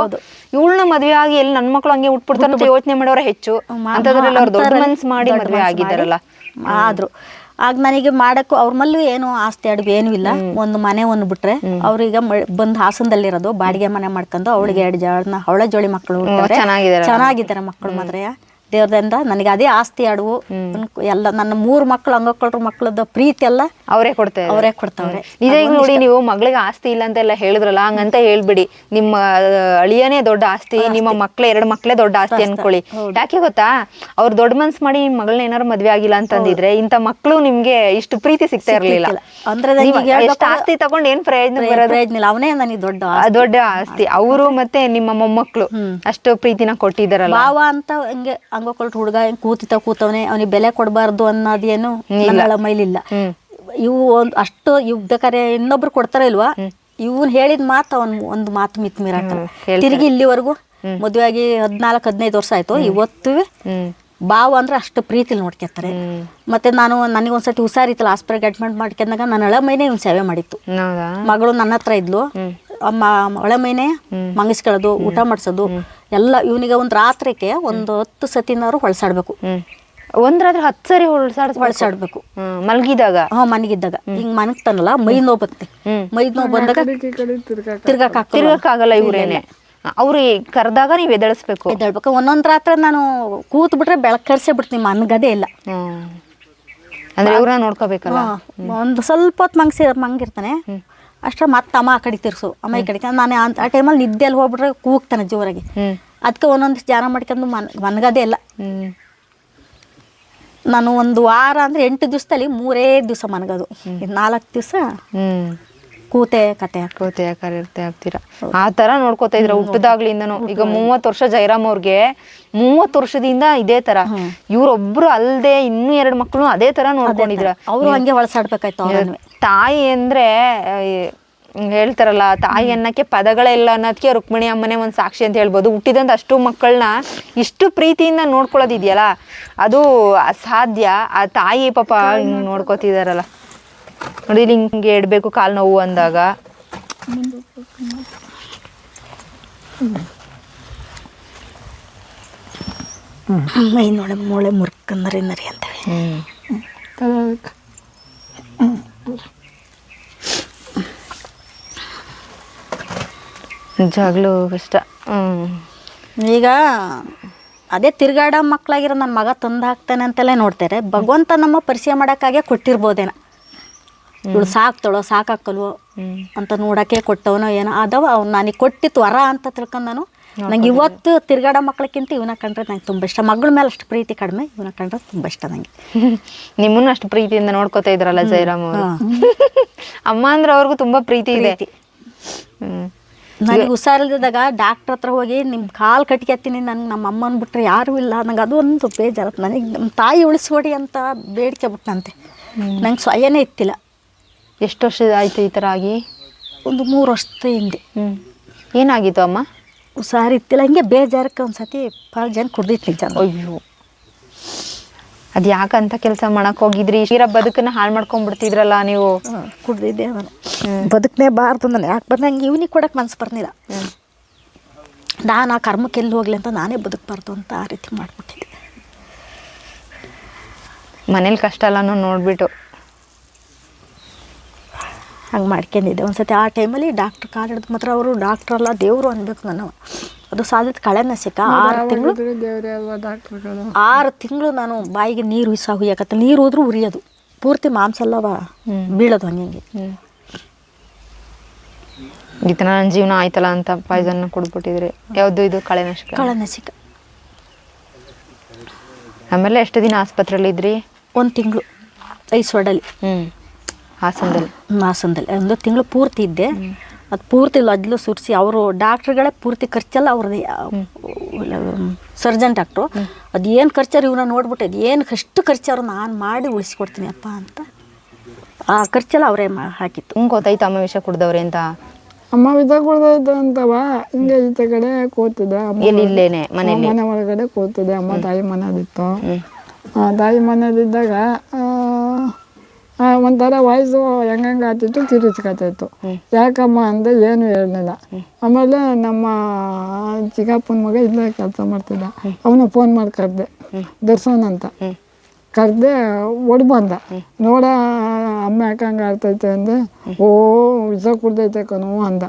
ಇವಳನ್ನ ಮದ್ವೆ ಆಗಿ ಎಲ್ಲಿ ನನ್ ಮಕ್ಳು ಹಂಗೆ ಉಟ್ಬಿಡ್ತಾರೆ ಅಂತ ಯೋಚನೆ ಮಾಡೋರ ಹೆಚ್ಚು. ಅಂತದ್ರಲ್ಲಿ ಅವ್ರು ದೊಡ್ಡ ಮನ್ಸ್ ಮಾಡಿ ಮದ್ವೆ ಆಗಿದಾರಲ್ಲ ಆದ್ರು. ಆಗ ನನಗೆ ಮಾಡಕ್ಕೂ ಅವ್ರ ಮಲ್ಲೂ ಏನು ಆಸ್ತಿ ಅಡುಗೆ ಏನೂ ಇಲ್ಲ. ಒಂದು ಮನೆ ಒಂದು ಬಿಟ್ರೆ ಅವ್ರೀಗ ಬಂದು ಹಾಸನದಲ್ಲಿರೋದು ಬಾಡಿಗೆ ಮನೆ ಮಾಡ್ಕೊಂಡು ಅವಳಿಗೆ ಎರಡು ಜನ ಅವಳ ಜೋಳಿ ಮಕ್ಕಳು. ಚೆನ್ನಾಗಿದ್ದಾರೆ ಮಕ್ಕಳು ಮಾತ್ರ. ದೇವ್ರದಿಂದ ನನಗೆ ಅದೇ ಆಸ್ತಿ ಆಡುವು. ಎಲ್ಲ ನನ್ನ ಮೂರು ಮಕ್ಕಳು ಅಂಗಕೊಳ್ರ ಮಕ್ಕಳದ್ದು ಪ್ರೀತಿ ಎಲ್ಲ ಅವರೇ ಕೊಡ್ತಾರೆ ಅವರೇ ಕೊಡ್ತಾವ್ರೆ. ನಿಜ ಈಗ ನೋಡಿ ನೀವು ಮಗಳಿಗೆ ಆಸ್ತಿ ಇಲ್ಲ ಅಂತೆಲ್ಲ ಹೇಳಿದ್ರಲ್ಲ ಹಂಗಂತ ಹೇಳ್ಬಿಡಿ. ನಿಮ್ಮ ಅಳಿಯನೇ ದೊಡ್ಡ ಆಸ್ತಿ ನಿಮ್ಮ ಮಕ್ಳೇ ಎರಡು ಮಕ್ಳೇ ದೊಡ್ಡ ಆಸ್ತಿ ಅನ್ಕೊಳ್ಳಿ. ಯಾಕೆ ಗೊತ್ತಾ? ಅವ್ರು ದೊಡ್ಡ ಮನ್ಸ್ ಮಾಡಿ ನಿಮ್ಮ ಮಗಳನ್ನ ಏನಾರು ಮದ್ವೆ ಆಗಿಲ್ಲ ಅಂತಂದಿದ್ರೆ ಇಂಥ ಮಕ್ಕಳು ನಿಮ್ಗೆ ಇಷ್ಟು ಪ್ರೀತಿ ಸಿಗ್ತಾ ಇರ್ಲಿಲ್ಲ. ಅಂದ್ರೆ ಆಸ್ತಿ ತಗೊಂಡ್ ಏನ್ ಪ್ರಯೋಜನ ಅವನೇ ನನಗೆ ದೊಡ್ಡ ದೊಡ್ಡ ಆಸ್ತಿ. ಅವರು ಮತ್ತೆ ನಿಮ್ಮ ಮೊಮ್ಮಕ್ಳು ಅಷ್ಟು ಪ್ರೀತಿನ ಕೊಟ್ಟಿದ್ದಾರಲ್ಲ. ಭಾವ ಅಂತ ಹಂಗೆ ಹಂಗೋಕೊಳ್ರ ಹುಡುಗ ಹಿಂಗ್ ಕೂತಿತ ಕೂತವನೆ ಅವನಿಗೆ ಬೆಲೆ ಕೊಡಬಾರ್ದು ಅನ್ನೋದೇನು ನನ್ನ ಮೈಲಿಲ್ಲ. ಇವು ಒಂದ್ ಅಷ್ಟು ಬೇಕಾರೆ ಇನ್ನೊಬ್ರು ಕೊಡ್ತಾರ ಇಲ್ವಾ? ಇವನ್ ಹೇಳಿದ ಮಾತು ಅವನ್ ಒಂದು ಮಾತು ಮಿತ್ ಮೀರಾಕಲ್ಲ. ತಿರುಗಿ ಇಲ್ಲಿವರೆಗೂ ಮದುವೆ ಆಗಿ ಹದಿನಾಲ್ಕು ಹದಿನೈದು ವರ್ಷ ಆಯ್ತು. ಇವತ್ತು ಬಾವ ಅಂದ್ರೆ ಅಷ್ಟು ಪ್ರೀತಿಲಿ ನೋಡ್ಕೊತಾರೆ ಮತ್ತೆ ನಾನು ನನಗೆ ಒಂದ್ಸತಿ ಹುಷಾರಿತ್ತಲ್ಲ ಆಸ್ಪತ್ರೆಗೆ ಅಡ್ಮಿಟ್ ಮಾಡ್ಕೊಂಡಾಗ ನನ್ನ ಹಳೆ ಮೈನೆ ಇವ್ನು ಸೇವೆ ಮಾಡಿತ್ತು. ಮಗಳು ನನ್ನ ಹತ್ರ ಇದ್ಲು ಅಮ್ಮ ಒಳ ಮೈನೆ ಮಂಗಿಸ್ಕೊಳ್ಳೋದು ಊಟ ಮಾಡಿಸೋದು. ಎಲ್ಲ ಇವನಿಗೆ ಒಂದು ರಾತ್ರಿಗೆ ಒಂದು ಹತ್ತು ಸತಿನಾರು ಹೊಳ್ಸಾಡ್ಬೇಕು ಒಂದ್ರಾದ್ರೆ ಹತ್ತು ಸರಿ ಹೊಳ್ಸಾಡ್ ಹೊಳ್ಸಾಡ್ಬೇಕು ಮಲಗಿದಾಗ. ಹಾ ಮನಗಿದ್ದಾಗ ಹಿಂಗ್ ಮನಗ್ತಾನಲ್ಲ ಮೈ ನೋವು ಬತ್ತೆ ಮೈ ನೋವು ಬಂದಾಗ ತಿರ್ಗಾಕ್ ತಿರ್ಗಕ್ಕಾಗಲ್ಲ ಇವ್ರೇನೆ. ಅವ್ರು ಕರೆದಾಗ ನೀವು ಎದಳಿಸ್ಬೇಕು ಎದಳ್ಬೇಕು ಒಂದೊಂದ್ ರಾತ್ರಿ ನಾನು ಕೂತ್ ಬಿಟ್ರೆ ಬೆಳಕ್ ಕರ್ಸೇ ಬಿಡ್ತೀನಿ ಮನ್ಗದೇ ಇಲ್ಲ. ಅಂದ್ರೆ ಇವ್ರನ್ನ ನೋಡ್ಕೋಬೇಕಲ್ಲ. ಒಂದು ಸ್ವಲ್ಪ ಹೊತ್ತು ಮಂಗ್ಸಿ ಮಂಗಿರ್ತಾನೆ. ಅಷ್ಟೇ ಮತ್ತೆ ಅಮ್ಮ ಆ ಕಡೆ ತಿರ್ಸು ಅಮ್ಮ ಈ ಕಡೆ ನಾನು ಆ- ಆ ಟೈಮಲ್ಲಿ ನಿದ್ದೆಲ್ಲಿ ಹೋಗ್ಬಿಟ್ರೆ ಕೂಗ್ತಾನೆ ಜೋರಾಗಿ. ಅದಕ್ಕೆ ಒಂದೊಂದಿಷ್ಟು ಜಾನ ಮಾಡ್ಕೊಂಡು ಮನ್ ಮನ್ಗದೇ ಇಲ್ಲ. ನಾನು ಒಂದು ವಾರ ಅಂದ್ರೆ ಎಂಟು ದಿವಸದಲ್ಲಿ ಮೂರೇ ದಿವಸ ಮನಗೋದು. ನಾಲ್ಕು ದಿವಸ ಕೂತೆ ಕತೆ ಕೂತೆ ಕರಿರ್ತೆ ಆಗ್ತೀರಾ ಆ ತರ ನೋಡ್ಕೋತಾ ಇದ್ರ ಹುಟ್ಟದಾಗ್ಲಿಂದನು. ಈಗ ಮೂವತ್ತು ವರ್ಷ ಜೈರಾಮ್ ಅವ್ರಿಗೆ ಮೂವತ್ತು ವರ್ಷದಿಂದ ಇದೇ ತರ. ಇವ್ರೊಬ್ರು ಅಲ್ದೆ ಇನ್ನೂ ಎರಡು ಮಕ್ಕಳು ಅದೇ ತರ ನೋಡ್ಕೊಂಡಿದ್ರ. ಅವರು ಹಂಗೆ ಹೊಳಸಾಡ್ಬೇಕಾಯ್ತು ಅವ್ರನ್ನೇ ತಾಯಿ ಅಂದ್ರೆ ಆ, ಹಿಂಗ್ ಹೇಳ್ತಾರಲ್ಲ ತಾಯಿ ಅನ್ನಕ್ಕೆ ಪದಗಳೇ ಇಲ್ಲ ಅನ್ನೋದಕ್ಕೆ ರುಕ್ಮಿಣಿ ಅಮ್ಮನೆ ಒಂದು ಸಾಕ್ಷಿ ಅಂತ ಹೇಳ್ಬೋದು. ಹುಟ್ಟಿದಂತ ಅಷ್ಟು ಮಕ್ಕಳನ್ನ ಇಷ್ಟು ಪ್ರೀತಿಯಿಂದ ನೋಡ್ಕೊಳ್ಳೋದಿದೆಯಲ್ಲ ಅದು ಅಸಾಧ್ಯ. ಆ ತಾಯಿ ಪಾಪ ಹಿಂಗ್ ನೋಡ್ಕೋತಿದಾರಲ್ಲ. ನೋಡಿ ಇಲ್ಲಿ ಹಿಂಗೆ ಇಡಬೇಕು ಕಾಲು ನೋವು ಅಂದಾಗ. ಮೈ ನೋಡಿ ಮೂಳೆ ಮುರ್ಕಂದ್ರಿ ನರಿ ಅಂತವೆ. ಹ್ಮ್. ನಿಜವಾಗ್ಲೂ ಕಷ್ಟ. ಹ್ಮ್. ಈಗ ಅದೇ ತಿರ್ಗಾಡೋ ಮಕ್ಕಳಾಗಿರೋ ನನ್ನ ಮಗ ತಂದು ಹಾಕ್ತಾನೆ ಅಂತೆಲ್ಲ ನೋಡ್ತಾರೆ. ಭಗವಂತ ನಮ್ಮ ಪರಿಚಯ ಮಾಡೋಕ್ಕಾಗೆ ಕೊಟ್ಟಿರ್ಬೋದೇನ. ಇವಳು ಸಾಕ್ತಾಳೋ ಸಾಕಾಕಲ್ವೋ ಅಂತ ನೋಡಕ್ಕೆ ಕೊಟ್ಟವನೋ ಏನೋ ಅದವ ಅವ್ನು ನನಗೆ ಕೊಟ್ಟಿತ್ತು ವರ ಅಂತ ತಿಳ್ಕೊಂಡು ನಾನು. ನಂಗೆ ಇವತ್ತು ತಿರ್ಗಾಡೋ ಮಕ್ಳಕ್ಕಿಂತ ಇವನ ಕಂಡ್ರೆ ನಂಗೆ ತುಂಬ ಇಷ್ಟ. ಮಗಳ ಮೇಲೆ ಅಷ್ಟು ಪ್ರೀತಿ ಕಡಿಮೆ ಇವನ ಕಂಡ್ರೆ ತುಂಬ ಇಷ್ಟ ನಂಗೆ. ನಿಮ್ಮನ್ನು ಅಷ್ಟು ಪ್ರೀತಿಯಿಂದ ನೋಡ್ಕೋತಾ ಇದ್ರಲ್ಲ ಜಯರಾಮ್ ಅವರು? ಅಮ್ಮ ಅಂದ್ರೆ ಅವ್ರಿಗೂ ತುಂಬಾ ಪ್ರೀತಿ ಇದೆ. ನನಗೆ ಹುಷಾರಿಲ್ದಾಗ ಡಾಕ್ಟರ್ ಹತ್ರ ಹೋಗಿ ನಿಮ್ಮ ಕಾಲು ಕಟ್ಕೊತೀನಿ ನನಗೆ ನಮ್ಮ ಅಮ್ಮನ ಬಿಟ್ಟರೆ ಯಾರೂ ಇಲ್ಲ. ನಂಗೆ ಅದು ಒಂದು ಬೇಜಾರತ್ತೆ ನನಗೆ ನಮ್ಮ ತಾಯಿ ಉಳಿಸ್ಕೊಡಿ ಅಂತ ಬೇಡಿಕೆ ಬಿಟ್ಟಂತೆ ನಂಗೆ ಸ್ವಯನೇ ಇತ್ತಿಲ್ಲ. ಎಷ್ಟು ವರ್ಷ ಆಯ್ತು ಈ ಥರ ಆಗಿ? ಒಂದು ಮೂರು ವರ್ಷದ ಹಿಂದೆ. ಹ್ಞೂ ಏನಾಗಿತ್ತು ಅಮ್ಮ? ಹುಷಾರಿತ್ತಿಲ್ಲ ಹಿಂಗೆ ಬೇಜಾರಕ್ಕೆ ಒಂದು ಸತಿ ಭಾಳ ಜನ ಕುಡ್ದಿತ್ತು ನಿಜ ಅಯ್ಯೋ. ಅದು ಯಾಕಂತ ಕೆಲಸ ಮಾಡಕ್ ಹೋಗಿದ್ರಿ? ಶೀರ ಬದುಕನ್ನ ಹಾಳು ಮಾಡ್ಕೊಂಡ್ಬಿಡ್ತಿದ್ರಲ್ಲ ನೀವು? ಕುಡ್ದಿದ್ದೆ ಅವನು ಬದುಕನೇ ಬಾರ್ದು ನಾನು ಯಾಕೆ ಬಂದು ನಂಗೆ ಇವನಿಗೆ ಕೊಡೋಕೆ ಮನ್ಸು ಬರ್ನಿಲ್ಲ. ನಾನು ಆ ಕರ್ಮಕ್ಕೆ ಎಲ್ಲಿ ಹೋಗ್ಲಿ ಅಂತ ನಾನೇ ಬದುಕಬಾರ್ದು ಅಂತ ಆ ರೀತಿ ಮಾಡಿಬಿಟ್ಟಿದ್ದೆ. ಮನೇಲಿ ಕಷ್ಟ ಅಲ್ಲ ನೋಡ್ಬಿಟ್ಟು ಹಂಗೆ ಮಾಡ್ಕೊಂಡಿದ್ದೆ. ಒಂದು ಸತಿ ಆ ಟೈಮಲ್ಲಿ ಡಾಕ್ಟ್ರ್ ಕಾಲು ಹಿಡಿದು ಮಾತ್ರ ಅವರು ಡಾಕ್ಟ್ರಲ್ಲ ದೇವರು ಅನ್ಬೇಕು ನಾನು. ಅದು ಸಾಧ್ಯತೆ ಕಳೆ ನಸಿಕ ಆರು ತಿಂಗಳು ಆರು ತಿಂಗಳು ನಾನು ಬಾಯಿಗೆ ನೀರು ಹುಯ್ಸಾ ಹುಯ್ಯಕತ್ತೆ. ನೀರು ಹೋದ್ರೂ ಉರಿಯೋದು. ಪೂರ್ತಿ ಮಾಂಸ ಎಲ್ಲ ಬೀಳೋದು ಹಂಗೆ ಹಂಗೆ. ಈ ಥರ ನನ್ನ ಜೀವನ ಆಯ್ತಲ್ಲ ಅಂತ ಪಾಯ್ಸನ್ ಕೊಡ್ಬಿಟ್ಟಿದ್ರೆ. ಯಾವುದು ಇದು ಕಳೆನಶಕ ಕಳೆನಸಿಕ ಆಮೇಲೆ ಎಷ್ಟು ದಿನ ಆಸ್ಪತ್ರೆಯಲ್ಲಿ ಇದ್ರಿ? ಒಂದು ತಿಂಗಳು ಐಸೊಡಲಿ ಹ್ಮ್. ಹಾಸನದಲ್ಲಿ. ಹಾಸನದಲ್ಲಿ. ಒಂದು ತಿಂಗಳು ಪೂರ್ತಿ ಇದ್ದೆ. ಅದು ಪೂರ್ತಿ ಲಜ್ಲು ಸುರಿಸಿ ಅವರು ಡಾಕ್ಟ್ರುಗಳೇ ಪೂರ್ತಿ ಖರ್ಚೆಲ್ಲ ಅವ್ರದ್ದು ಸರ್ಜನ್ ಡಾಕ್ಟ್ರು. ಅದು ಏನು ಖರ್ಚಾರು ಇವನ್ನ ನೋಡ್ಬಿಟ್ಟು ಅದು ಏನು ಎಷ್ಟು ಖರ್ಚಾರು ನಾನು ಮಾಡಿ ಉಳಿಸ್ಕೊಡ್ತೀನಿ ಅಪ್ಪ ಅಂತ ಆ ಖರ್ಚೆಲ್ಲ ಅವರೇ ಮಾ ಹಾಕಿತ್ತು. ಹಿಂಗೆ ಗೊತ್ತಾಯ್ತು ಅಮ್ಮ ವಿಷ ಕುಡ್ದವ್ರೆ ಅಂತ? ಅಮ್ಮ ವಿಧ ಕೊಡ್ದೈತೆ ಅಂತವ. ಹಿಂಗೆ ಈಚೆ ಕಡೆ ಎಲ್ಲಿ ಇಲ್ಲೇನೆ ಮನೆ ಮನೆ ಒಳಗಡೆ ಕೂತಿದ್ದೆ. ಅಮ್ಮ ತಾಯಿ ಮನೇಲಿತ್ತು ಆ, ತಾಯಿ ಆ, ಒಂಥರ ವಾಯ್ಸು ಹೆಂಗಂಗೆ ಆಗ್ತಿತ್ತು ಕಿರಿಚ್ಕತ್ತಿತ್ತು ಯಾಕಮ್ಮ ಅಂದರೆ ಏನು ಹೇಳಲಿಲ್ಲ. ಆಮೇಲೆ ನಮ್ಮ ಚಿಕ್ಕಪ್ಪನ ಮಗ ಇಲ್ಲೇ ಕೆಲಸ ಮಾಡ್ತಿದ್ದ. ಅವನು ಫೋನ್ ಮಾಡಿ ಕರೆದೆ. ದರ್ಶನ್ ಅಂತ. ಕರೆದೆ ಒಡ್ ಬಂದ. ನೋಡ ಅಮ್ಮ ಯಾಕೆ ಹಂಗೆ ಆಗ್ತೈತೆ ಅಂದೆ. ಓ ವಿಷ ಕುಡ್ದೈತೆ ಕಣು ಅಂದ.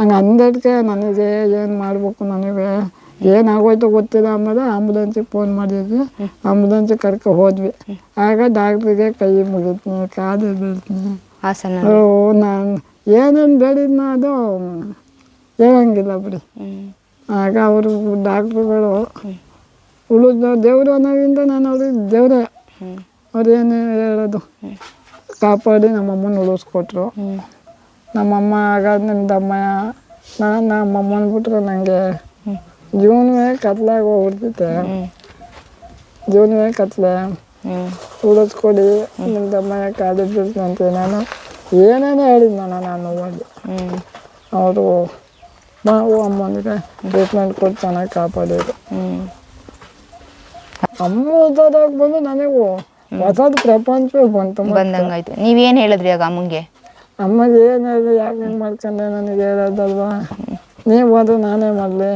ಹಂಗೆ ಅಂದಟ್ಕೆ ನನಗೆ ಏನು ಮಾಡಬೇಕು ನನಗೆ? ಏನಾಗೋಯ್ತು ಗೊತ್ತಿಲ್ಲ ಆಮೇಲೆ ಆಂಬುಲೆನ್ಸಿಗೆ ಫೋನ್ ಮಾಡಿದ್ವಿ. ಆಂಬುಲೆನ್ಸಿಗೆ ಕರ್ಕೊ ಹೋದ್ವಿ. ಆಗ ಡಾಕ್ಟ್ರಿಗೆ ಕೈ ಮುಗಿತೀನಿ ಕಾಲು ಬೀಳ್ತೀನಿ. ಹಾಸನ ಓ ನಾನು ಏನೇನು ಬೇಡಿದ್ನ ಅದು ಹೇಳಂಗಿಲ್ಲ ಬಿಡಿ. ಆಗ ಅವರು ಡಾಕ್ಟ್ರುಗಳು ಉಳಿದ ದೇವರು ಅನ್ನೋದ್ರಿಂದ ನಾನು ಅವ್ರಿಗೆ ದೇವರೇ. ಅವ್ರು ಅವ್ರೇನು ಹೇಳೋದು ಕಾಪಾಡಿ ನಮ್ಮಮ್ಮನ ಉಳಿಸ್ಕೊಟ್ರು. ನಮ್ಮಮ್ಮ ಆಗ ನಿಮ್ದಮ್ಮ ನಾನು ನಮ್ಮಮ್ಮನ ಬಿಟ್ಟರು ನನಗೆ ಜೀವನವೇ ಕತ್ಲಾಗ ಹೋಗ್ಬಿಡ್ತೈತೆ ಜೀವನವೇ ಕತ್ಲೆ ಹ್ಮ್ ಕೊಡಿ ನಿಮ್ದಮ್ಮ ಕಾಲು ಬೀಳ್ತಂತೆ ನಾನು ಏನೇನೋ ಹೇಳಿದ್ನ ನಾನು ಹೋಗಿ ಹ್ಮ್ ಅವರು ನಾವು ಅಮ್ಮನಿಗೆ ಟ್ರೀಟ್ಮೆಂಟ್ ಕೊಟ್ಟು ಚೆನ್ನಾಗಿ ಕಾಪಾಡಿದ್ರು ಹ್ಮ್ ಅಮ್ಮ ಓದೋದಾಗ ಬಂದು ನನಗೂ ಹೊಸದು ಪ್ರಪಂಚವೇ ಬಂತು ಬಂದಂಗಾಯ್ತು ನೀವೇನು ಹೇಳಿದ್ರಿ ಆಗ ಅಮ್ಮಂಗೆ? ಅಮ್ಮಗೆ ಏನು ಹೇಳಿ ಯಾಕೆ ಹಿಂಗೆ ಮಾಡ್ಕೊಂಡೆ ನನಗೆ? ಹೇಳೋದಲ್ವಾ ನೀವು ಹೋದ್ರೆ ನಾನೇ ಮಾಡಲಿ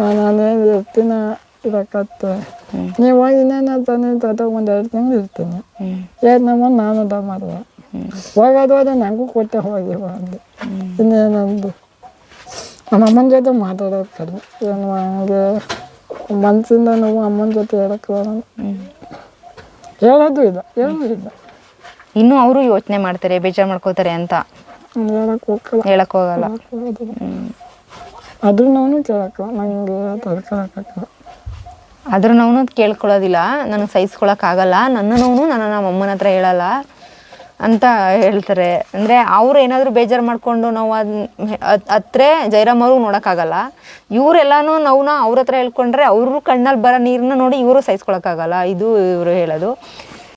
ನಾನೇ ಎಷ್ಟಿನ ಇರಕತ್ತೆ ನೀವು ಹೋಗಿ ಇನ್ನೇನು ತಾನೇ ತಾತ ಒಂದು ಎರಡು ತಿಂಗಳು ಇರ್ತೀನಿ ಏನು ನಮ್ಮ ನಾನು ದ ಮಾಡಿದೆ ಹೋಗೋದು ನನಗೂ ಕೊಟ್ಟೆ ಹೋಗಿ ಅಂದೆ ಇನ್ನೇನಂದು ನಮ್ಮ ಅಮ್ಮನ ಜೊತೆ ಮಾತಾಡೋದು ಕಡಿಮೆ ಏನು ಹಂಗೆ ಮನಸ್ಸಿಂದ ನಾವು ಅಮ್ಮನ ಜೊತೆ ಹೇಳಕ್ಕೆ. ಹೇಳೋದು ಇಲ್ಲ ಹೇಳೋದು ಇಲ್ಲ ಇನ್ನೂ ಅವರು ಯೋಚನೆ ಮಾಡ್ತಾರೆ ಬೇಜಾರು ಮಾಡ್ಕೋತಾರೆ ಅಂತ. ಹೇಳಕ್ ಹೋಗಲ್ಲ. ಅದ್ರ ನಾನು ಕೇಳಕ್ಕ ನಂಗೆ ತಡ್ಕೊಳಕ್ಕಾಗಲ್ಲ ಆದ್ರೂ ನಾವು ಕೇಳ್ಕೊಳ್ಳೋದಿಲ್ಲ ನನಗೆ ಸಹಿಸ್ಕೊಳಕ್ ಆಗಲ್ಲ ನನ್ನ ನೋವು ನಮ್ಮ ಅಮ್ಮನ ಹತ್ರ ಹೇಳಲ್ಲ ಅಂತ ಹೇಳ್ತಾರೆ. ಅಂದ್ರೆ ಅವ್ರು ಏನಾದರೂ ಬೇಜಾರು ಮಾಡ್ಕೊಂಡು ನಾವು ಅದ್ ಹತ್ರ ಜೈರಾಮ್ ಅವ್ರಿಗೆ ನೋಡೋಕ್ಕಾಗಲ್ಲ ಇವರೆಲ್ಲನೂ ನೋವನ್ನ ಅವ್ರ ಹತ್ರ ಹೇಳ್ಕೊಂಡ್ರೆ ಅವ್ರ ಕಣ್ಣಲ್ಲಿ ಬರೋ ನೀರನ್ನ ನೋಡಿ ಇವರು ಸಹಿಸ್ಕೊಳಕ್ಕಾಗಲ್ಲ ಇದು ಇವರು ಹೇಳೋದು.